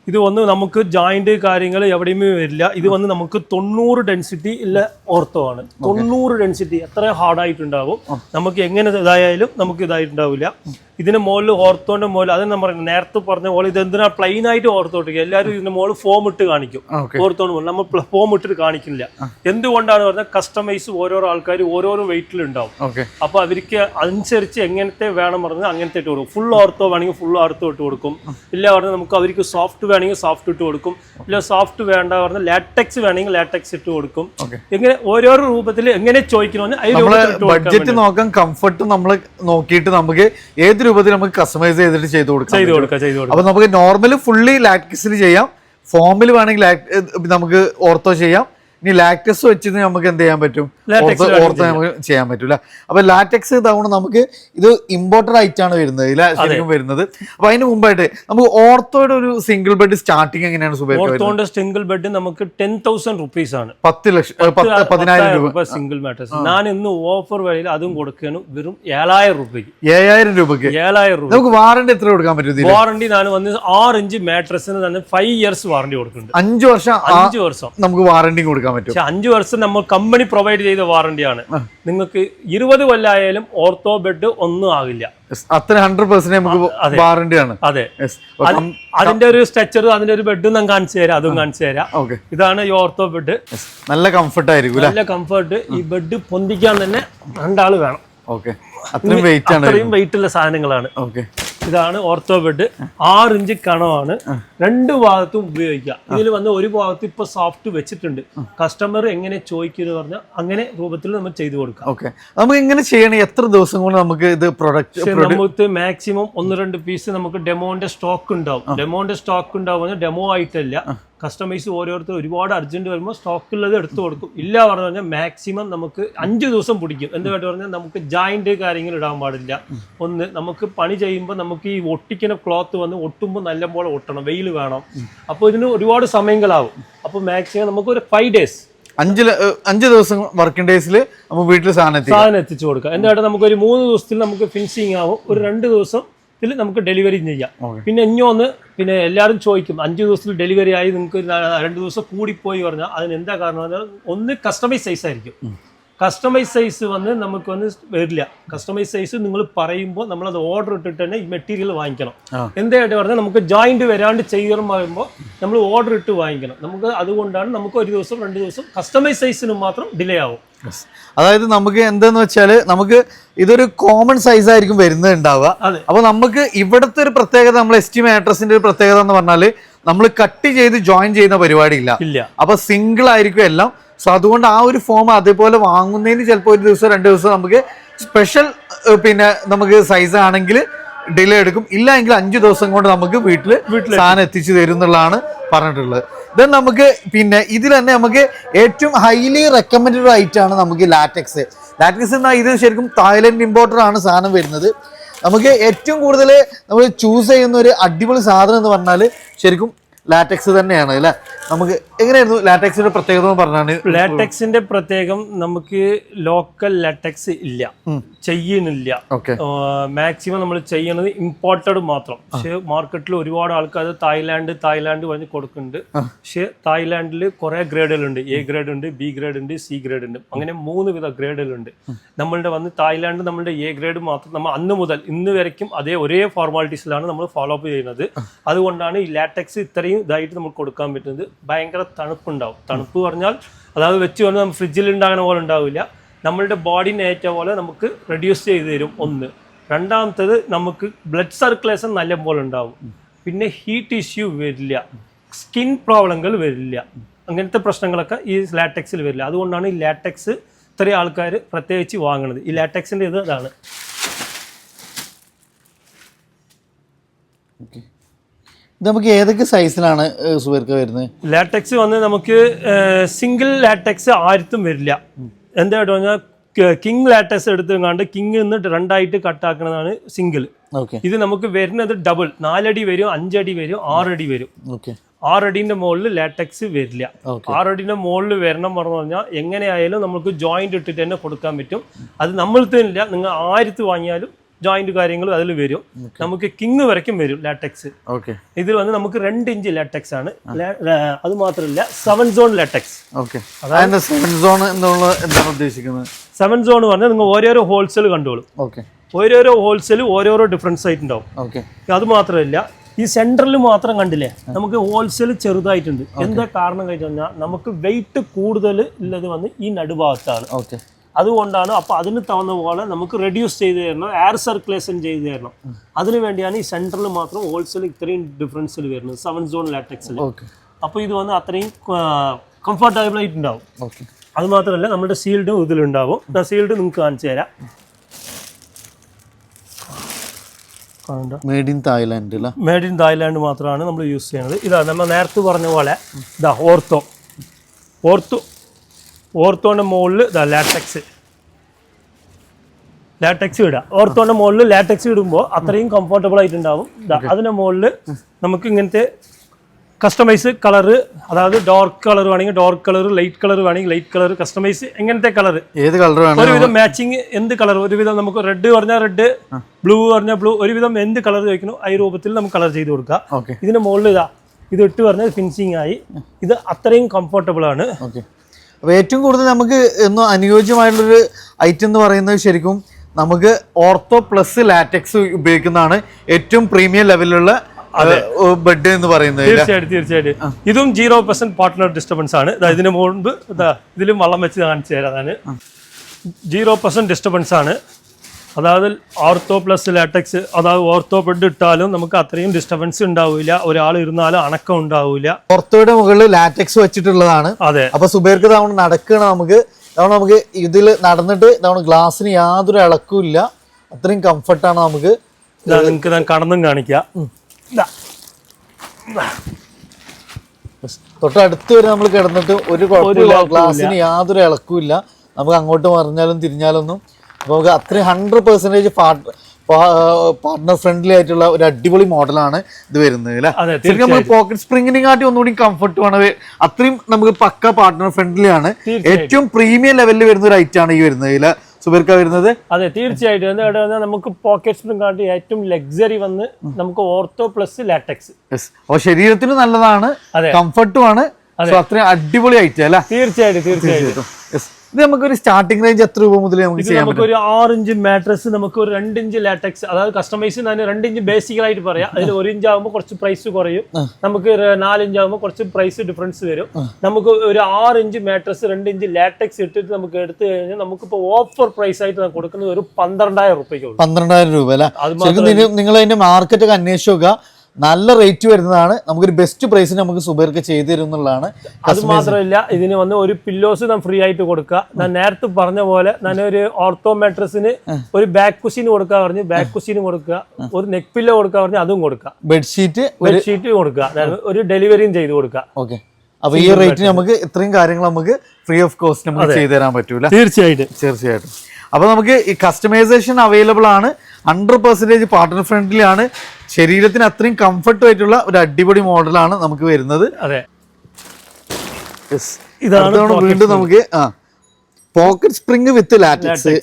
ഇത് വന്ന് നമുക്ക് ജോയിന്റ് കാര്യങ്ങൾ എവിടെയും വരില്ല. ഇത് വന്ന് നമുക്ക് തൊണ്ണൂറ് ഡെൻസിറ്റി ഉള്ള ഓർത്തോ ആണ് തൊണ്ണൂറ് ഡെൻസിറ്റി എത്ര ഹാർഡായിട്ടുണ്ടാവും നമുക്ക് എങ്ങനെ ഇതായാലും നമുക്ക് ഇതായിട്ടുണ്ടാവില്ല. ഇതിന് മുകളിൽ ഓർത്തോന്റെ മുകളിൽ അത് നമ്മൾ നേരത്തെ പറഞ്ഞ പോലെ ഇത് എന്തിനാ പ്ലെയിൻ ആയിട്ട് ഓർത്തോട്ടിരിക്കുക എല്ലാവരും ഇതിന്റെ മുകളിൽ ഫോം ഇട്ട് കാണിക്കും. ഓർത്തോണ്ട് മുകളിൽ. നമ്മൾ ഫോം ഇട്ടിട്ട് കാണിക്കില്ല എന്തുകൊണ്ടാണ് പറഞ്ഞാൽ കസ്റ്റമൈസ് ഓരോരോ ആൾക്കാർ ഓരോരോ വെയിറ്റിൽ ഉണ്ടാവും. അപ്പൊ അവർക്ക് അനുസരിച്ച് എങ്ങനത്തെ വേണം പറഞ്ഞാൽ അങ്ങനത്തെ ഇട്ട് കൊടുക്കും. ഫുൾ ഓർത്തോ വേണമെങ്കിൽ ഫുൾ ഓർത്തോ ഇട്ട് കൊടുക്കും. ഇല്ല പറഞ്ഞാൽ നമുക്ക് അവർക്ക് സോഫ്റ്റ് വേണമെങ്കിൽ സോഫ്റ്റ് ഇട്ട് കൊടുക്കും. ഇല്ല സോഫ്റ്റ് വേണ്ട പറഞ്ഞാൽ ലാറ്റക്സ് വേണമെങ്കിൽ ലാറ്റക്സ് ഇട്ട് കൊടുക്കും. ഇങ്ങനെ ഓരോരോ രൂപത്തിൽ എങ്ങനെ ചോദിക്കണമെന്ന് ബഡ്ജറ്റ് നോക്കാൻ കംഫർട്ട് നമ്മൾ നോക്കിയിട്ട് നമുക്ക് ഏത് രൂപത്തിൽ നമുക്ക് കസ്റ്റമൈസ് ചെയ്തിട്ട് ചെയ്ത് കൊടുക്കാം ചെയ്തു കൊടുക്കാം ചെയ്തു കൊടുക്കാം. അപ്പൊ നമുക്ക് നോർമൽ ഫുള്ളി ലാക്സിൽ ചെയ്യാം. ഫോമിൽ വേണമെങ്കിൽ നമുക്ക് ഓർത്തോ ചെയ്യാം. ഇനി ലാറ്റക്സ് വെച്ചിട്ട് നമുക്ക് എന്ത് ചെയ്യാൻ പറ്റും? ഓർത്ത് നമുക്ക് ചെയ്യാൻ പറ്റൂല. അപ്പൊ ലാറ്റക്സ് തവണ നമുക്ക് ഇത് ഇമ്പോർട്ടഡ് ആയിട്ടാണ് വരുന്നത് ശരിക്കും വരുന്നത്. അപ്പൊ അതിന് മുമ്പായിട്ട് നമുക്ക് ഓർത്തോയുടെ ഒരു സിംഗിൾ ബെഡ് സ്റ്റാർട്ടിങ് എങ്ങനെയാണ് ഓർത്തോന്റെ സിംഗിൾ ബെഡ് നമുക്ക് ടെൻ തൗസൻഡ് റുപ്പീസ് ആണ്. പത്ത് ലക്ഷം പതിനായിരം രൂപ സിംഗിൾ മാറ്റേഴ്സ് ഞാൻ ഇന്ന് ഓഫർ വഴിയിൽ അതും കൊടുക്കുകയാണ്. വെറും ഏഴായിരം രൂപയ്ക്ക്. ഏഴായിരം രൂപയ്ക്ക്. ഏഴായിരം രൂപ നമുക്ക് വാറണ്ടി എത്ര കൊടുക്കാൻ പറ്റും വാറണ്ടി ഞാൻ വന്ന് ആറ് ഇഞ്ച് മാട്രസിന് തന്നെ ഫൈവ് ഇയേഴ്സ് വാറണ്ടി കൊടുക്കുന്നുണ്ട്. അഞ്ച് വർഷം അഞ്ച് വർഷം. നമുക്ക് വാറണ്ടി കൊടുക്കാൻ പറ്റും പക്ഷെ അഞ്ചു വർഷം നമ്മൾ കമ്പനി പ്രൊവൈഡ് ചെയ്ത വാറണ്ടിയാണ് നിങ്ങൾക്ക് ഇരുപത് കൊല്ലായാലും ഓർത്തോ ബെഡ് ഒന്നും ആകില്ല. അത്ര ഹൺഡ്രഡ് പെർസെന്റ് നമുക്ക് വാറണ്ടി ആണ്. അതെ. അത് അതിന്റെ ഒരു സ്ട്രക്ചർ അതിന്റെ ഒരു ബെഡും ഞാൻ കാണിച്ചു തരാം അതും കാണിച്ചു തരാം. ഓക്കെ ഇതാണ് ഈ ഓർത്തോ ബെഡ് നല്ല കംഫർട്ട് ആയിരിക്കും നല്ല കംഫർട്ട് ഈ ബെഡ് പൊന്തിക്കാൻ തന്നെ രണ്ടാൾ വേണം. ഓക്കെ അത്രയും വെയിറ്റ് ആണ് അത്രയും വെയിറ്റ് ഉള്ള സാധനങ്ങളാണ്. ഓക്കെ ഇതാണ് ഓർത്തോ ബെഡ് ആറ് ഇഞ്ച് കണമാണ്. രണ്ട് ഭാഗത്തും ഉപയോഗിക്കാം ഇതിൽ വന്ന് ഒരു ഭാഗത്ത് ഇപ്പൊ സോഫ്റ്റ് വെച്ചിട്ടുണ്ട്. കസ്റ്റമർ എങ്ങനെ ചോദിക്കുന്നത് പറഞ്ഞാൽ അങ്ങനെ രൂപത്തിൽ നമ്മൾ ചെയ്തു കൊടുക്കാം. ഓക്കെ നമുക്ക് എങ്ങനെ ചെയ്യണം? എത്ര ദിവസം കൊണ്ട് നമുക്ക് ഇത് പ്രൊഡക്റ്റ് നമുക്ക് മാക്സിമം ഒന്ന് രണ്ട് പീസ് നമുക്ക് ഡെമോന്റെ സ്റ്റോക്ക് ഉണ്ടാവും. ഡെമോന്റെ സ്റ്റോക്ക് ഉണ്ടാവും ഡെമോ ആയിട്ടല്ല. കസ്റ്റമൈസ് ഓരോരുത്തർ ഒരുപാട് അർജന്റ് വരുമ്പോൾ സ്റ്റോക്കുള്ളത് എടുത്തു കൊടുക്കും. ഇല്ല പറഞ്ഞു പറഞ്ഞാൽ മാക്സിമം നമുക്ക് അഞ്ച് ദിവസം പിടിക്കും. എന്തുകൊണ്ട് പറഞ്ഞാൽ നമുക്ക് ജോയിന്റ് കാര്യങ്ങൾ ഇടാൻ പാടില്ല. ഒന്ന് നമുക്ക് പണി ചെയ്യുമ്പോൾ നമുക്ക് ഈ ഒട്ടിക്കുന്ന ക്ലോത്ത് വന്ന് ഒട്ടുമ്പോൾ നല്ലപോലെ ഒട്ടണം. വെയിൽ വേണം. അപ്പോൾ ഇതിന് ഒരുപാട് സമയങ്ങളാവും. അപ്പോൾ മാക്സിമം നമുക്ക് ഒരു ഫൈവ് ഡേയ്സ് അഞ്ച് അഞ്ച് ദിവസം വർക്കിംഗ് ഡേയ്സിൽ നമുക്ക് വീട്ടിൽ സാധനം സാധനം എത്തിച്ചു കൊടുക്കാം. എന്തായിട്ട് നമുക്ക് ഒരു മൂന്ന് ദിവസത്തിൽ നമുക്ക് ഫിനിഷിങ് ആവും. ഒരു രണ്ട് ദിവസത്തിൽ നമുക്ക് ഡെലിവറി ചെയ്യാം. പിന്നെ ഇഞ്ഞൊന്ന് പിന്നെ എല്ലാവരും ചോദിക്കും അഞ്ച് ദിവസത്തിൽ ഡെലിവറി ആയി നിങ്ങൾക്ക് രണ്ട് ദിവസം കൂടിപ്പോയി പറഞ്ഞാൽ അതിന് എന്താ കാരണം ഒന്ന് കസ്റ്റമൈസ് സൈസ് ആയിരിക്കും. കസ്റ്റമൈസ് സൈസ് വന്ന് നമുക്ക് വന്ന് വരില്ല. കസ്റ്റമൈസ് സൈസ് നിങ്ങൾ പറയുമ്പോൾ നമ്മൾ അത് ഓർഡർ ഇട്ടിട്ട് തന്നെ ഈ മെറ്റീരിയൽ വാങ്ങിക്കണം. എന്തായിട്ട് പറഞ്ഞാൽ നമുക്ക് ജോയിന്റ് വരാണ്ട് ചെയ്യണം പറയുമ്പോൾ നമ്മൾ ഓർഡർ ഇട്ട് വാങ്ങിക്കണം. നമുക്ക് അതുകൊണ്ടാണ് നമുക്ക് ഒരു ദിവസം രണ്ട് ദിവസം കസ്റ്റമൈസ് സൈസിന് മാത്രം ഡിലേ ആവും. അതായത് നമുക്ക് എന്താന്ന് വെച്ചാൽ നമുക്ക് ഇതൊരു കോമൺ സൈസ് ആയിരിക്കും വരുന്നത് ഉണ്ടാവുക. അപ്പൊ നമുക്ക് ഇവിടുത്തെ ഒരു പ്രത്യേകത നമ്മൾ എസ്റ്റി മാട്രസിന്റെ ഒരു പ്രത്യേകത എന്ന് പറഞ്ഞാൽ നമ്മൾ കട്ട് ചെയ്ത് ജോയിൻ ചെയ്യുന്ന പരിപാടി ഇല്ല. അപ്പൊ സിംഗിൾ ആയിരിക്കും എല്ലാം. സോ അതുകൊണ്ട് ആ ഒരു ഫോം അതേപോലെ വാങ്ങുന്നതിന് ചിലപ്പോൾ ഒരു ദിവസം രണ്ട് ദിവസം നമുക്ക് സ്പെഷ്യൽ പിന്നെ നമുക്ക് സൈസ് ആണെങ്കിൽ ഡിലേ എടുക്കും. ഇല്ല എങ്കിൽ അഞ്ച് ദിവസം കൊണ്ട് നമുക്ക് വീട്ടിൽ സാധനം എത്തിച്ചു തരും എന്നുള്ളതാണ് പറഞ്ഞിട്ടുള്ളത്. ദെൻ നമുക്ക് പിന്നെ ഇതിൽ തന്നെ നമുക്ക് ഏറ്റവും ഹൈലി റെക്കമെൻഡഡ് ആയിട്ടാണ് നമുക്ക് ലാറ്റക്സ് ലാറ്റക്സ് എന്നാൽ ഇത് ശരിക്കും തായ്ലൻഡ് ഇമ്പോർട്ടർ ആണ് സാധനം വരുന്നത്. നമുക്ക് ഏറ്റവും കൂടുതൽ നമ്മൾ ചൂസ് ചെയ്യുന്ന ഒരു അടിപൊളി സാധനം എന്ന് പറഞ്ഞാൽ ശരിക്കും ലാറ്റക്സ് തന്നെയാണ് അല്ലെ? നമുക്ക് എങ്ങനെയായിരുന്നു ലാറ്റക്സിന്റെ പ്രത്യേകത എന്ന് പറഞ്ഞാണ് ലാറ്റക്സിന്റെ പ്രത്യേകം നമുക്ക് ലോക്കൽ ലാറ്റക്സ് ഇല്ല ചെയ്യുന്നില്ല മാക്സിമം നമ്മൾ ചെയ്യണത് ഇമ്പോർട്ടഡ് മാത്രം. പക്ഷെ മാർക്കറ്റിൽ ഒരുപാട് ആൾക്കാർ തായ്ലാന്റ് തായ്ലാന്റ് പറഞ്ഞ് കൊടുക്കുന്നുണ്ട്. പക്ഷെ തായ്ലാന്റിൽ കുറെ ഗ്രേഡുകളുണ്ട് എ ഗ്രേഡ് ഉണ്ട് ബി ഗ്രേഡ് ഉണ്ട് സി ഗ്രേഡ് ഉണ്ട്. അങ്ങനെ മൂന്ന് വിധ ഗ്രേഡുകളുണ്ട് നമ്മളുടെ വന്ന് തായ്ലാന്റ് നമ്മളുടെ എ ഗ്രേഡ് മാത്രം നമ്മൾ അന്ന് മുതൽ ഇന്ന് വരയ്ക്കും അതേ ഒരേ ഫോർമാലിറ്റീസിലാണ് നമ്മൾ ഫോളോ അപ്പ് ചെയ്യുന്നത്. അതുകൊണ്ടാണ് ഈ ലാറ്റക്സ് ഇത്രയും ഇതായിട്ട് നമുക്ക് കൊടുക്കാൻ പറ്റുന്നത്. ഭയങ്കര തണുപ്പുണ്ടാവും. തണുപ്പ് പറഞ്ഞാൽ അതായത് വെച്ച് പറഞ്ഞാൽ നമ്മൾ ഫ്രിഡ്ജിൽ ഉണ്ടാകുന്ന പോലെ ഉണ്ടാവില്ല. നമ്മളുടെ ബോഡിനെ ഏറ്റ പോലെ നമുക്ക് റെഡ്യൂസ് ചെയ്ത് തരും ഒന്ന്. രണ്ടാമത്തേത് നമുക്ക് ബ്ലഡ് സർക്കുലേഷൻ നല്ല പോലെ ഉണ്ടാവും. പിന്നെ ഹീറ്റ് ഇഷ്യൂ വരില്ല. സ്കിൻ പ്രോബ്ലങ്ങൾ വരില്ല. അങ്ങനത്തെ പ്രശ്നങ്ങളൊക്കെ ഈ ലാറ്റക്സിൽ വരില്ല. അതുകൊണ്ടാണ് ഈ ലാറ്റക്സ് ഇത്രയും ആൾക്കാർ പ്രത്യേകിച്ച് വാങ്ങുന്നത് ഈ ലാറ്റക്സിന്റെ ഇത് അതാണ്. ഇത് നമുക്ക് ഏതൊക്കെ സൈസിലാണ് സുബീർക്ക് വരുന്നത്? ലാറ്റക്സ് വന്ന് നമുക്ക് സിംഗിൾ ലാറ്റക്സ് ആർത്തും വരില്ല. എന്തായിട്ട് പറഞ്ഞാൽ കിങ് ലാറ്റക്സ് എടുത്തുകൊണ്ട് കിങ് നിന്ന് രണ്ടായിട്ട് കട്ടാക്കുന്നതാണ് സിംഗിൾ ഇത് നമുക്ക് വരുന്നത് ഡബിൾ നാലടി വരും അഞ്ചടി വരും ആറടി വരും. ആറടീന്റെ മുകളിൽ ലാറ്റക്സ് വരില്ല. ആറടീന്റെ മുകളിൽ വരണം പറഞ്ഞു പറഞ്ഞാൽ എങ്ങനെയായാലും നമുക്ക് ജോയിന്റ് ഇട്ടിട്ട് തന്നെ കൊടുക്കാൻ പറ്റും. അത് നമ്മൾ തന്നില്ല നിങ്ങൾ ആയിരത്ത് വാങ്ങിയാലും ജോയിന്റ് കാര്യങ്ങളും അതിൽ വരും. നമുക്ക് കിങ് വരയ്ക്കും വരും ലാറ്റക്സ് ഓക്കെ ഇതിൽ വന്ന് നമുക്ക് രണ്ട് ഇഞ്ച് ലാറ്റക്സ് ആണ്. അത് മാത്രമല്ല സെവൻ സോൺ ലാറ്റക്സ് ഓക്കെ അതായത് സെവൻ സോൺ എന്നുള്ള എന്താണ് ഉദ്ദേശിക്കുന്നത്? സെവൻ സോൺ പറഞ്ഞാൽ നിങ്ങൾ ഓരോരോ ഹോൾസെയിൽ കണ്ടോളും. ഓക്കെ ഓരോരോ ഹോൾസെയിൽ ഓരോരോ ഡിഫറൻസ് ആയിട്ടുണ്ടാവും ഓക്കെ അത് മാത്രമല്ല ഈ സെന്ററിൽ മാത്രം കണ്ടില്ലേ? നമുക്ക് ഹോൾസെയിൽ ചെറുതായിട്ടുണ്ട്. എന്താ കാരണം കഴിഞ്ഞു കഴിഞ്ഞാൽ നമുക്ക് വെയിറ്റ് കൂടുതൽ ഉള്ളത് വന്ന് ഈ നടുഭാഗത്താണ്. ഓക്കെ അതുകൊണ്ടാണ് അപ്പോൾ അതിന് തവണ പോലെ നമുക്ക് റെഡ്യൂസ് ചെയ്ത് തരണം എയർ സർക്കുലേഷൻ ചെയ്ത് തരണം. അതിനു വേണ്ടിയാണ് ഈ സെന്ററിൽ മാത്രം ഹോൾസെയിൽ ഇത്രയും ഡിഫറൻസിൽ വരുന്നത് സെവൻ സോൺ ലാറ്റക്സിൽ ഓക്കെ അപ്പോൾ ഇത് വന്ന് അത്രയും കംഫർട്ടബിൾ ആയിട്ടുണ്ടാവും. ഉണ്ടാവും അത് മാത്രമല്ല നമ്മുടെ സീൽഡും ഇതിലുണ്ടാവും. ആ സീൽഡ് നിങ്ങൾക്ക് കാണിച്ചു തരാം. Made in Thailand made in Thailand മാത്രമാണ് നമ്മൾ യൂസ് ചെയ്യുന്നത്. ഇതാ നമ്മൾ നേരത്തെ പറഞ്ഞ പോലെ ഇതാ ഓർത്തോ ഓർത്തോ ഓർത്തോന്റെ മുകളിൽ ഇതാ ലാറ്റക്സ് ലാറ്റക്സ് ഇടുക ഓർത്തോന്റെ മുകളിൽ ലാറ്റക്സ് ഇടുമ്പോൾ അത്രയും കംഫർട്ടബിൾ ആയിട്ടുണ്ടാവും. അതിന്റെ മുകളിൽ നമുക്ക് ഇങ്ങനത്തെ കസ്റ്റമൈസ് കളറ് അതായത് ഡാർക്ക് കളർ വേണമെങ്കിൽ ഡാർക്ക് കളർ ലൈറ്റ് കളർ വേണമെങ്കിൽ ലൈറ്റ് കളർ കസ്റ്റമൈസ് എങ്ങനത്തെ കളർ ഏത് കളർ ഒരുവിധം മാച്ചിങ് എന്ത് കളർ ഒരുവിധം നമുക്ക് റെഡ് പറഞ്ഞാൽ റെഡ് ബ്ലൂ പറഞ്ഞാൽ ബ്ലൂ ഒരുവിധം എന്ത് കളർ ചോദിക്കണോ ആ രൂപത്തിൽ നമുക്ക് കളർ ചെയ്ത് കൊടുക്കാം. ഇതിന് മുകളിൽ ഇതാ ഇത് ഇട്ട് പറഞ്ഞാൽ ഫിനിഷിംഗ് ആയി. ഇത് അത്രയും കംഫർട്ടബിൾ ആണ്. അപ്പോൾ ഏറ്റവും കൂടുതൽ നമുക്ക് എന്നും അനുയോജ്യമായിട്ടുള്ളൊരു ഐറ്റം എന്ന് പറയുന്നത് ശരിക്കും നമുക്ക് ഓർത്തോ പ്ലസ് ലാറ്റക്സ് ഉപയോഗിക്കുന്നതാണ് ഏറ്റവും പ്രീമിയം ലെവലിലുള്ള ബെഡ് എന്ന് പറയുന്നത്? തീർച്ചയായിട്ടും തീർച്ചയായിട്ടും. ഇതും സീറോ പെർസെന്റ് പാർട്ട്ണർ ഡിസ്റ്റർബൻസ് ആണ്. ഇതാ ഇതിന് മുമ്പ് ഇതാ ഇതിലും വള്ളം വെച്ച് കാണിച്ചു തരാം ജീറോ സീറോ പെർസെന്റ് ഡിസ്റ്റർബൻസ് ആണ്. അതായത് ഓർത്തോ പ്ലസ് ലാറ്റക്സ് അതായത് ഓർത്തോ ബെഡ് ഇട്ടാലും നമുക്ക് അത്രയും ഡിസ്റ്റർബൻസ് ഉണ്ടാവില്ല ഒരാൾ ഇരുന്നാലും അണക്കം ഉണ്ടാവില്ല ഓർത്തോയുടെ മുകളിൽ ലാറ്റക്സ് വെച്ചിട്ടുള്ളതാണ്. അതെ. അപ്പൊ സുബേർക്ക് തവണ നടക്കണം നമുക്ക് തവണ നമുക്ക് ഇതിൽ നടന്നിട്ട് തവണ ഗ്ലാസ്സിന് യാതൊരു ഇളക്കും ഇല്ല അത്രയും കംഫർട്ടാണ് നമുക്ക്. നിങ്ങൾക്ക് ഞാൻ കടന്നും കാണിക്കാം. തൊട്ടടുത്ത് വരെ നമ്മൾ കിടന്നിട്ട് ഒരു കുഴപ്പമില്ല. ഗ്ലാസ്സിന് യാതൊരു ഇളക്കും ഇല്ല നമുക്ക് അങ്ങോട്ട് മറിഞ്ഞാലും തിരിഞ്ഞാലൊന്നും അപ്പൊ നമുക്ക് അത്രയും ഹൺഡ്രഡ് പെർസെന്റേജ് പാർട്ട്ണർ ഫ്രണ്ട്ലി ആയിട്ടുള്ള ഒരു അടിപൊളി മോഡലാണ് ഇത് വരുന്നത് അല്ലേ? അതെ ശരിക്കും നമ്മൾ പോക്കറ്റ് സ്പ്രിങ്ങിനെ കാട്ടി ഒന്നുകൂടി കംഫർട്ടും ആണ് അത്രയും നമുക്ക് പക്ക പാർട്ട്ണർ ഫ്രണ്ട്ലി ആണ്. ഏറ്റവും പ്രീമിയം ലെവലിൽ വരുന്ന ഒരു ഐറ്റം ആണ് ഈ വരുന്നത് സുബീർക്ക വരുന്നത്? അതെ തീർച്ചയായിട്ടും. എന്താ പറഞ്ഞാൽ നമുക്ക് പോക്കറ്റ് സ്പ്രിംഗ് കാട്ടി ഏറ്റവും ലക്സറി വന്ന് നമുക്ക് ഓർത്തോ പ്ലസ് ലാറ്റക്സ് അപ്പൊ അപ്പോൾ ശരീരത്തിന് നല്ലതാണ് അതെ. കംഫർട്ടും ആണ്. അത്രയും അടിപൊളി ഐറ്റം അല്ലേ? തീർച്ചയായിട്ടും തീർച്ചയായിട്ടും. Yes. നമുക്ക് ഒരു സ്റ്റാർട്ടിംഗ് റേഞ്ച് എത്ര രൂപ മുതൽ നമുക്ക് ചെയ്യാം നമുക്ക് ഒരു ആറ് ഇഞ്ച് മാട്രസ് നമുക്ക് ഒരു രണ്ട് ഇഞ്ച് ലാറ്റക്സ് അതായത് കസ്റ്റമൈസ് ഞാൻ രണ്ട് ഇഞ്ച് ബേസിക്കലായിട്ട് പറയാം. അതിൽ ഒരു ഇഞ്ച് ആകുമ്പോൾ കുറച്ച് പ്രൈസ് കുറയും. നമുക്ക് നാല് ഇഞ്ച് ആകുമ്പോൾ കുറച്ച് പ്രൈസ് ഡിഫറൻസ് വരും. നമുക്ക് ഒരു ആറ് ഇഞ്ച് മാട്രസ് രണ്ട് ഇഞ്ച് ലാറ്റക്സ് ഇട്ടിട്ട് നമുക്ക് എടുത്തു കഴിഞ്ഞാൽ നമുക്കിപ്പോൾ ഓഫർ പ്രൈസ് ആയിട്ട് കൊടുക്കുന്നത് ഒരു പന്ത്രണ്ടായിരം രൂപയ്ക്ക് പന്ത്രണ്ടായിരം രൂപ അല്ലേ? നിങ്ങൾ- നിങ്ങൾ അതിന്റെ മാർക്കറ്റ് ഒക്കെ അന്വേഷിച്ച് നോക്കുക. നല്ല റേറ്റ് വരുന്നതാണ്. നമുക്കൊരു ബെസ്റ്റ് പ്രൈസിന് നമുക്ക് സുബൈർക്ക് ചെയ്തു തരും എന്നുള്ളതാണ് അത് മാത്രമല്ല ഇതിന് വന്ന് ഒരു പില്ലോസ് ഞാൻ ഫ്രീ ആയിട്ട് കൊടുക്കുക. ഞാൻ നേരത്തെ പറഞ്ഞ പോലെ ഞാൻ ഒരു ഓർത്തോമാട്രസിന് ഒരു ബാക്ക് കുഷീന് കൊടുക്കുക പറഞ്ഞു. ബാക്ക് കുഷീന് കൊടുക്കുക. ഒരു നെക്ക് പില്ലോ കൊടുക്കുക പറഞ്ഞു. അതും കൊടുക്കുക. ബെഡ്ഷീറ്റ് ബെഡ്ഷീറ്റ് കൊടുക്കുക. ഒരു ഡെലിവറിയും ചെയ്ത് കൊടുക്കുക. ഓക്കെ അപ്പൊ ഈ റേറ്റിന് നമുക്ക് ഇത്രയും കാര്യങ്ങൾ നമുക്ക് ഫ്രീ ഓഫ് കോസ്റ്റ് നമുക്ക് ചെയ്തു തരാൻ പറ്റൂല. തീർച്ചയായിട്ടും. തീർച്ചയായിട്ടും. അപ്പോൾ നമുക്ക് ഈ കസ്റ്റമൈസേഷൻ അവൈലബിൾ ആണ്. ഹൺഡ്രഡ് പെർസെന്റേജ് പാർട്ണർ ഫ്രണ്ട്ലി ആണ്. ശരീരത്തിന് അത്രയും കംഫർട്ട് ആയിട്ടുള്ള ഒരു അടിപൊളി മോഡലാണ് നമുക്ക് വരുന്നത്. അതെ. ഇതാണ് വീണ്ടും നമുക്ക് ആ. Pocket spring with latex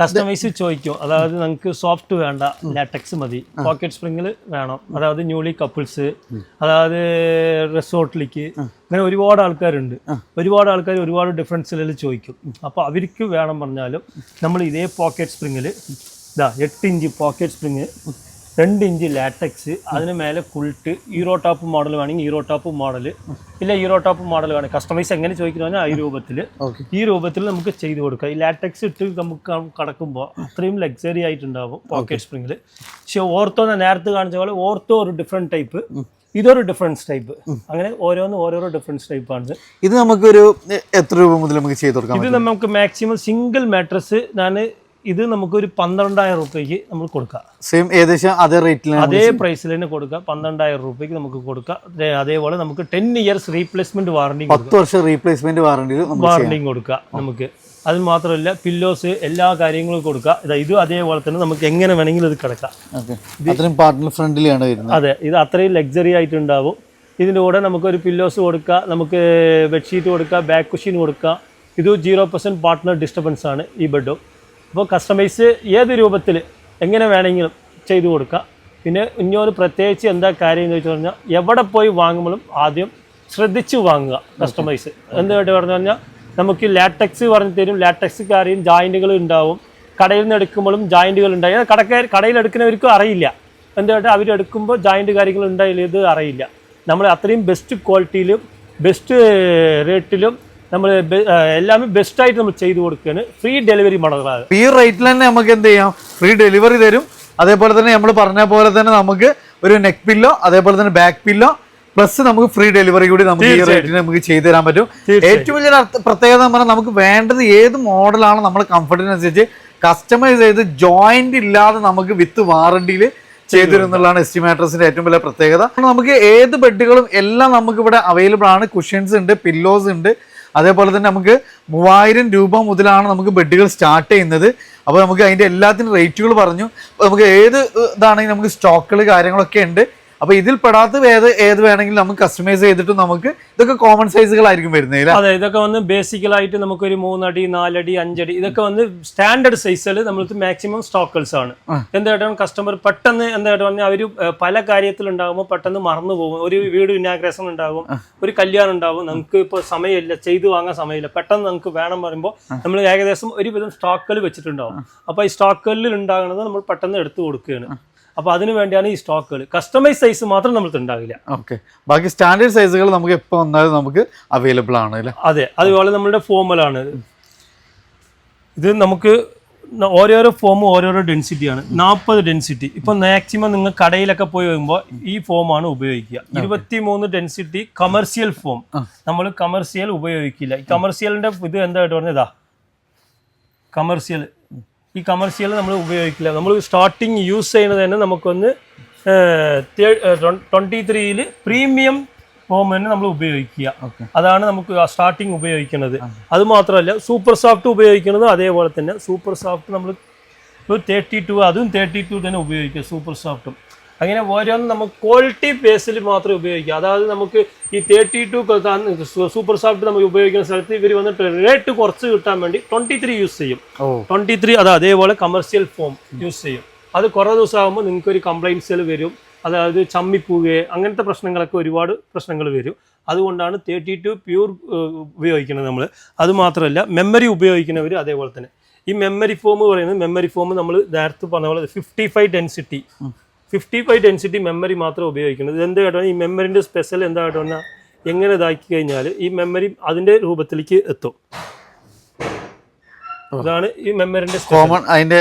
customise ചോദിക്കും. അതായത് നമുക്ക് സോഫ്റ്റ് വേണ്ട ലാറ്റക്സ് മതി. പോക്കറ്റ് സ്പ്രിംഗിൽ വേണം. അതായത് ന്യൂലി കപ്പിൾസ് അതായത് റിസോർട്ടിലേക്ക് അങ്ങനെ ഒരുപാട് ആൾക്കാരുണ്ട്. ഒരുപാട് ആൾക്കാർ ഒരുപാട് ഡിഫറൻസിൽ ചോദിക്കും. അപ്പോൾ അവർക്ക് വേണം പറഞ്ഞാലും നമ്മൾ ഇതേ പോക്കറ്റ് സ്പ്രിങ്ങിൽ ഇതാ എട്ട് ഇഞ്ച് പോക്കറ്റ് സ്പ്രിങ് രണ്ട് ഇഞ്ച് ലാറ്റക്സ് അതിന് മേലെ കുൾട്ട് ഹീറോ ടോപ്പ് മോഡൽ വേണമെങ്കിൽ ഹീറോ ടോപ്പ് മോഡൽ ഇല്ല ഹീറോ ടോപ്പ് മോഡൽ വേണമെങ്കിൽ കസ്റ്റമൈസ് എങ്ങനെ ചോദിക്കണമെന്ന് ഈ രൂപത്തിൽ. ഈ രൂപത്തിൽ നമുക്ക് ചെയ്തു കൊടുക്കാം. ഈ ലാറ്റക്സ് ഇട്ട് നമുക്ക് കടക്കുമ്പോൾ അത്രയും ലക്സറി ആയിട്ടുണ്ടാവും പോക്കറ്റ് സ്പ്രിങ്ങിൽ പക്ഷേ ഓർത്തോ നേരത്തെ കാണിച്ച പോലെ ഓർത്തോ ഒരു ഡിഫറെന്റ് ടൈപ്പ് ഇതൊരു ഡിഫറൻസ് ടൈപ്പ് അങ്ങനെ ഓരോന്നും ഓരോരോ ഡിഫറൻസ് ടൈപ്പാണ് ഇത് നമുക്കൊരു എത്ര രൂപ മുതൽ നമുക്ക് ചെയ്ത് കൊടുക്കാം ഇത് നമുക്ക് മാക്സിമം സിംഗിൾ മാട്രസ് ഞാൻ ഇത് നമുക്കൊരു പന്ത്രണ്ടായിരം രൂപയ്ക്ക് നമ്മൾ കൊടുക്കാം. സെയിം ഏകദേശം അതേ റേറ്റിൽ അതേ പ്രൈസിൽ തന്നെ കൊടുക്കാം. പന്ത്രണ്ടായിരം രൂപയ്ക്ക് നമുക്ക് കൊടുക്കാം. അതേപോലെ നമുക്ക് ടെൻ ഇയേഴ്സ് റീപ്ലേസ്മെന്റ് വാറണ്ടി പത്ത് വർഷം റീപ്ലേസ്മെന്റ് വാറണ്ടി വാറണ്ടിയും കൊടുക്കുക നമുക്ക്. അത് മാത്രമല്ല പില്ലോസ് എല്ലാ കാര്യങ്ങളും കൊടുക്കുക. ഇതാ ഇത് അതേപോലെ തന്നെ നമുക്ക് എങ്ങനെ വേണമെങ്കിലും ഇത് കിടക്കാം. അത്രയും പാർട്ട്ണർ ഫ്രണ്ട്ലിയാണ് വരുന്നത് അതെ ഇത് അത്രയും ലക്സറി ആയിട്ടുണ്ടാവും. ഇതിന്റെ കൂടെ നമുക്കൊരു പില്ലോസ് കൊടുക്കുക നമുക്ക് ബെഡ്ഷീറ്റ് കൊടുക്കുക ബാക്ക് കുഷീൻ കൊടുക്കുക. ഇത് സീറോ പെർസെന്റ് പാർട്ട്ണർ ഡിസ്റ്റർബൻസ് ആണ് ഈ ബെഡും അപ്പോൾ കസ്റ്റമൈസ് ഏത് രൂപത്തിൽ എങ്ങനെ വേണമെങ്കിലും ചെയ്തു കൊടുക്കുക. പിന്നെ ഇനിയൊരു പ്രത്യേകിച്ച് എന്താ കാര്യം എന്ന് വെച്ച് പറഞ്ഞാൽ എവിടെ പോയി വാങ്ങുമ്പോഴും ആദ്യം ശ്രദ്ധിച്ച് വാങ്ങുക കസ്റ്റമൈസ് എന്തായിട്ട് പറഞ്ഞു കഴിഞ്ഞാൽ നമുക്ക് ലാറ്റക്സ് പറഞ്ഞു തരും. ലാറ്റക്സ് കാര്യം ജോയിന്റുകൾ ഉണ്ടാവും. കടയിൽ നിന്ന് എടുക്കുമ്പോഴും ജോയിന്റുകൾ ഉണ്ടായി. കടക്കാർ കടയിൽ എടുക്കുന്നവർക്കും അറിയില്ല. എന്തുകൊണ്ട്? അവരെടുക്കുമ്പോൾ ജോയിന്റ് കാര്യങ്ങൾ ഉണ്ടായില്ല ഇത് അറിയില്ല. നമ്മൾ അത്രയും ബെസ്റ്റ് ക്വാളിറ്റിയിലും ബെസ്റ്റ് റേറ്റിലും നമ്മൾ എല്ലാமே ബെസ്റ്റായിട്ട് നമ്മൾ ചെയ്തു കൊടുക്കുകയാണ്. ഫ്രീ ഡെലിവറി മോഡലാണ് ഈ റേറ്റിൽ തന്നെ നമുക്ക് എന്ത് ചെയ്യാം? ഫ്രീ ഡെലിവറി തരും. അതേപോലെ തന്നെ നമ്മൾ പറഞ്ഞ പോലെ തന്നെ നമുക്ക് ഒരു നെക്ക് പില്ലോ അതേപോലെ തന്നെ ബാക്ക് പില്ലോ പ്ലസ് നമുക്ക് ഫ്രീ ഡെലിവറി കൂടി നമുക്ക് ഈ റേറ്റിന് നമുക്ക് ചെയ്തു തരാൻ പറ്റും ഏറ്റവും വലിയ പ്രത്യേകത എന്ന് പറഞ്ഞാൽ നമുക്ക് വേണ്ടത് ഏത് മോഡലാണ് നമ്മൾ കംഫർട്ടിനനുസരിച്ച് കസ്റ്റമൈസ് ചെയ്ത് ജോയിന്റ് ഇല്ലാതെ നമുക്ക് വിത്ത് വാറണ്ടിയിൽ ചെയ്തു തരും എന്നുള്ളതാണ് എസ്റ്റിമേറ്റേഴ്സിന്റെ ഏറ്റവും വലിയ പ്രത്യേകത. നമുക്ക് ഏത് ബെഡുകളും എല്ലാം നമുക്ക് ഇവിടെ അവൈലബിൾ ആണ്. കുഷ്യൻസ് ഉണ്ട് പില്ലോസ് ഉണ്ട്. അതേപോലെ തന്നെ നമുക്ക് മൂവായിരം രൂപ മുതലാണ് നമുക്ക് ബെഡുകൾ സ്റ്റാർട്ട് ചെയ്യുന്നത്. അപ്പോൾ നമുക്ക് അതിന്റെ എല്ലാത്തിനും റേറ്റുകൾ പറഞ്ഞു. നമുക്ക് ഏത് ഇതാണെങ്കിൽ ഇതാണെങ്കിലും നമുക്ക് സ്റ്റോക്കുകൾ കാര്യങ്ങളൊക്കെ ഉണ്ട്. അപ്പോൾ ഇതിൽ പെടാത്ത ഏത് ഏത് വേണമെങ്കിലും നമുക്ക് കസ്റ്റമൈസ് ചെയ്തിട്ട് നമുക്ക് ഇതൊക്കെ കോമൺ സൈസുകളായിരിക്കും വരുന്നത് അതെ ഇതൊക്കെ വന്ന് ബേസിക്കലായിട്ട് നമുക്കൊരു മൂന്നടി നാലടി അഞ്ചടി ഇതൊക്കെ വന്ന് സ്റ്റാൻഡേർഡ് സൈസിൽ നമ്മൾക്ക് മാക്സിമം സ്റ്റോക്കൽസ് ആണ്. എന്തായിട്ടും കസ്റ്റമർ പെട്ടെന്ന് എന്തായിട്ട് പറഞ്ഞാൽ അവർ പല കാര്യത്തിലുണ്ടാകുമ്പോൾ പെട്ടെന്ന് മറന്നു പോകും. ഒരു വീട് ഇനാഗ്രേഷൻ ഉണ്ടാകും ഒരു കല്യാണം ഉണ്ടാകും നമുക്ക് ഇപ്പോൾ സമയമില്ല ചെയ്തു വാങ്ങാൻ സമയമില്ല. പെട്ടെന്ന് നമുക്ക് വേണം പറയുമ്പോൾ നമ്മൾ ഏകദേശം ഒരുവിധം സ്റ്റോക്കുകൾ വെച്ചിട്ടുണ്ടാവും. അപ്പോൾ ഈ സ്റ്റോക്കുകളിൽ ഉണ്ടാകുന്നത് നമ്മൾ പെട്ടെന്ന് എടുത്തു കൊടുക്കുകയാണ്. അപ്പോൾ അതിന് വേണ്ടിയാണ് ഈ സ്റ്റോക്കുകൾ. കസ്റ്റമൈസ് സൈസ് മാത്രം നമ്മൾ ഉണ്ടാവില്ല. ഓക്കെ ബാക്കി സ്റ്റാൻഡേർഡ് സൈസുകൾ നമുക്ക് എപ്പോൾ വന്നാലും നമുക്ക് അവൈലബിൾ ആണ് അല്ലേ? അതെ. അതുപോലെ നമ്മുടെ ഫോമലാണ് ഇത് നമുക്ക് ഓരോരോ ഫോമും ഓരോരോ ഡെൻസിറ്റിയാണ് നാൽപ്പത് ഡെൻസിറ്റി ഇപ്പൊ മാക്സിമം നിങ്ങൾ കടയിലൊക്കെ പോയി വരുമ്പോൾ ഈ ഫോമാണ് ഉപയോഗിക്കുക. ഇരുപത്തി മൂന്ന് ഡെൻസിറ്റി കമേഴ്സ്യൽ ഫോം നമ്മൾ കമേഴ്സ്യൽ ഉപയോഗിക്കില്ല. ഈ കമേഴ്സ്യലിന്റെ ഇത് എന്തായിട്ട് പറഞ്ഞതാ? കമേഴ്സ്യൽ ഈ കമേഴ്സ്യൽ നമ്മൾ ഉപയോഗിക്കില്ല. നമ്മൾ സ്റ്റാർട്ടിങ് യൂസ് ചെയ്യുന്നത് തന്നെ നമുക്കൊന്ന് ട്വന്റി ത്രീയിൽ പ്രീമിയം ഫോം തന്നെ നമ്മൾ ഉപയോഗിക്കുക. അതാണ് നമുക്ക് സ്റ്റാർട്ടിങ് ഉപയോഗിക്കുന്നത്. അത്. മാത്രമല്ല സൂപ്പർ സോഫ്റ്റ് ഉപയോഗിക്കുന്നത് അതേപോലെ തന്നെ സൂപ്പർ സോഫ്റ്റ് നമ്മൾ തേർട്ടി ടു അതും തേർട്ടി ടു തന്നെ ഉപയോഗിക്കുക സൂപ്പർ സോഫ്റ്റും അങ്ങനെ ഓരോന്നും നമുക്ക് ക്വാളിറ്റി ബേസിൽ മാത്രമേ ഉപയോഗിക്കുക അതായത് നമുക്ക് ഈ തേർട്ടി ടു സൂപ്പർ സോഫ്റ്റ് നമുക്ക് ഉപയോഗിക്കുന്ന സ്ഥലത്ത് ഇവർ വന്നിട്ട് റേറ്റ് കുറച്ച് കിട്ടാൻ വേണ്ടി ട്വന്റി ത്രീ യൂസ് ചെയ്യും. ട്വന്റി ത്രീ അത് അതേപോലെ കമേഴ്സ്യൽ ഫോം യൂസ് ചെയ്യും. അത് കുറേ ദിവസമാകുമ്പോൾ നിങ്ങൾക്ക് ഒരു കംപ്ലൈൻസുകൾ വരും. അതായത് ചമ്മിപ്പോവുകയെ അങ്ങനത്തെ പ്രശ്നങ്ങളൊക്കെ ഒരുപാട് പ്രശ്നങ്ങൾ വരും. അതുകൊണ്ടാണ് തേർട്ടി ടു പ്യൂർ ഉപയോഗിക്കുന്നത് നമ്മൾ അതുമാത്രമല്ല മെമ്മറി ഉപയോഗിക്കുന്നവർ അതേപോലെ തന്നെ. ഈ മെമ്മറി ഫോം പറയുന്നത് മെമ്മറി ഫോം നമ്മൾ നേരത്തെ പറഞ്ഞ പോലെ fifty five density fifty five density memory മാത്രം ഉപയോഗിക്കുന്നത്. എന്ത് കേട്ടോ? ഈ മെമ്മറിന്റെ സ്പെഷ്യൽ എന്താ കേട്ടോ? എങ്ങനെ ഇതാക്കി കഴിഞ്ഞാൽ ഈ മെമ്മറി അതിന്റെ രൂപത്തിലേക്ക് എത്തും. അതാണ് ഈ മെമ്മറിന്റെ കോമൺ അതിന്റെ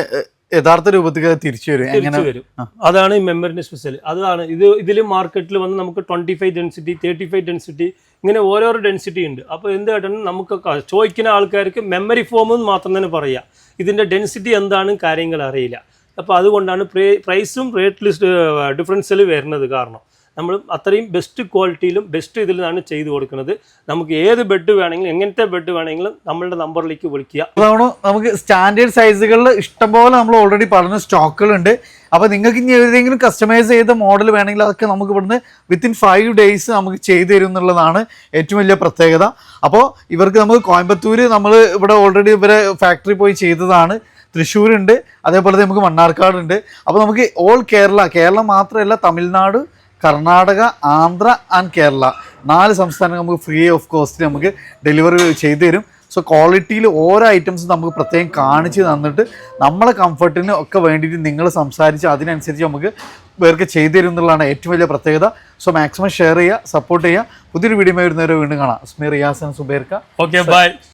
യഥാർത്ഥ രൂപത്തിലേക്ക് തിരിച്ചു വരും. തിരിച്ചു വരും. അതാണ് ഈ മെമ്മറിന്റെ സ്പെഷ്യൽ അതാണ് ഇത് ഇതിൽ മാർക്കറ്റിൽ വന്ന് നമുക്ക് twenty five density thirty five density ഇങ്ങനെ ഓരോരോ ഡെൻസിറ്റി ഉണ്ട്. അപ്പോൾ എന്ത് കേട്ടാൽ നമുക്ക് ചോദിക്കുന്ന ആൾക്കാർക്ക് മെമ്മറി ഫോം എന്ന് മാത്രം തന്നെ പറയാം. ഇതിന്റെ ഡെൻസിറ്റി എന്താണ് കാര്യങ്ങൾ അറിയില്ല. അപ്പോൾ അതുകൊണ്ടാണ് പ്രൈസും റേറ്റ് ലിസ്റ്റ് ഡിഫറൻസിൽ വരുന്നത് കാരണം. നമ്മൾ അത്രയും ബെസ്റ്റ് ക്വാളിറ്റിയിലും ബെസ്റ്റ് ഇതിലാണ് ചെയ്തു കൊടുക്കുന്നത്. നമുക്ക് ഏത് ബെഡ് വേണമെങ്കിലും എങ്ങനത്തെ ബെഡ് വേണമെങ്കിലും നമ്മളുടെ നമ്പറിലേക്ക് വിളിക്കുക. അതാണ്? നമുക്ക് സ്റ്റാൻഡേർഡ് സൈസുകളിൽ ഇഷ്ടംപോലെ നമ്മൾ ഓൾറെഡി പറഞ്ഞ സ്റ്റോക്കുകളുണ്ട് അപ്പോൾ നിങ്ങൾക്ക് ഇനി ഏതെങ്കിലും കസ്റ്റമൈസ് ചെയ്ത മോഡൽ വേണമെങ്കിൽ അതൊക്കെ നമുക്ക് ഇവിടുന്ന് വിത്തിൻ ഫൈവ് ഡേയ്സ് നമുക്ക് ചെയ്തു തരും എന്നുള്ളതാണ് ഏറ്റവും വലിയ പ്രത്യേകത. അപ്പോൾ ഇവർക്ക് നമുക്ക് കോയമ്പത്തൂർ നമ്മൾ ഇവിടെ ഓൾറെഡി ഇവരെ ഫാക്ടറി പോയി ചെയ്തതാണ്. തൃശ്ശൂരുണ്ട് അതേപോലെ തന്നെ നമുക്ക് മണ്ണാർക്കാടുണ്ട്. അപ്പോൾ നമുക്ക് ഓൾ കേരള കേരളം മാത്രമല്ല തമിഴ്നാട് കർണാടക ആന്ധ്ര ആൻഡ് കേരള. നാല് സംസ്ഥാനങ്ങൾ നമുക്ക് ഫ്രീ ഓഫ് കോസ്റ്റ് നമുക്ക് ഡെലിവറി ചെയ്തു തരും. സോ ക്വാളിറ്റിയിൽ ഓരോ ഐറ്റംസും നമുക്ക് പ്രത്യേകം കാണിച്ച് തന്നിട്ട് നമ്മളെ കംഫർട്ടിന് ഒക്കെ വേണ്ടിയിട്ട് നിങ്ങൾ സംസാരിച്ച് അതിനനുസരിച്ച് നമുക്ക് പേർക്ക് ചെയ്തു തരും എന്നുള്ളതാണ് ഏറ്റവും വലിയ പ്രത്യേകത. സോ മാക്സിമം ഷെയർ ചെയ്യുക സപ്പോർട്ട് ചെയ്യുക. പുതിയൊരു വീഡിയോ വരുന്നവരെ വീണ്ടും കാണാം. സ്മീർ റിയാസൻ സുബേർക്ക. Okay bye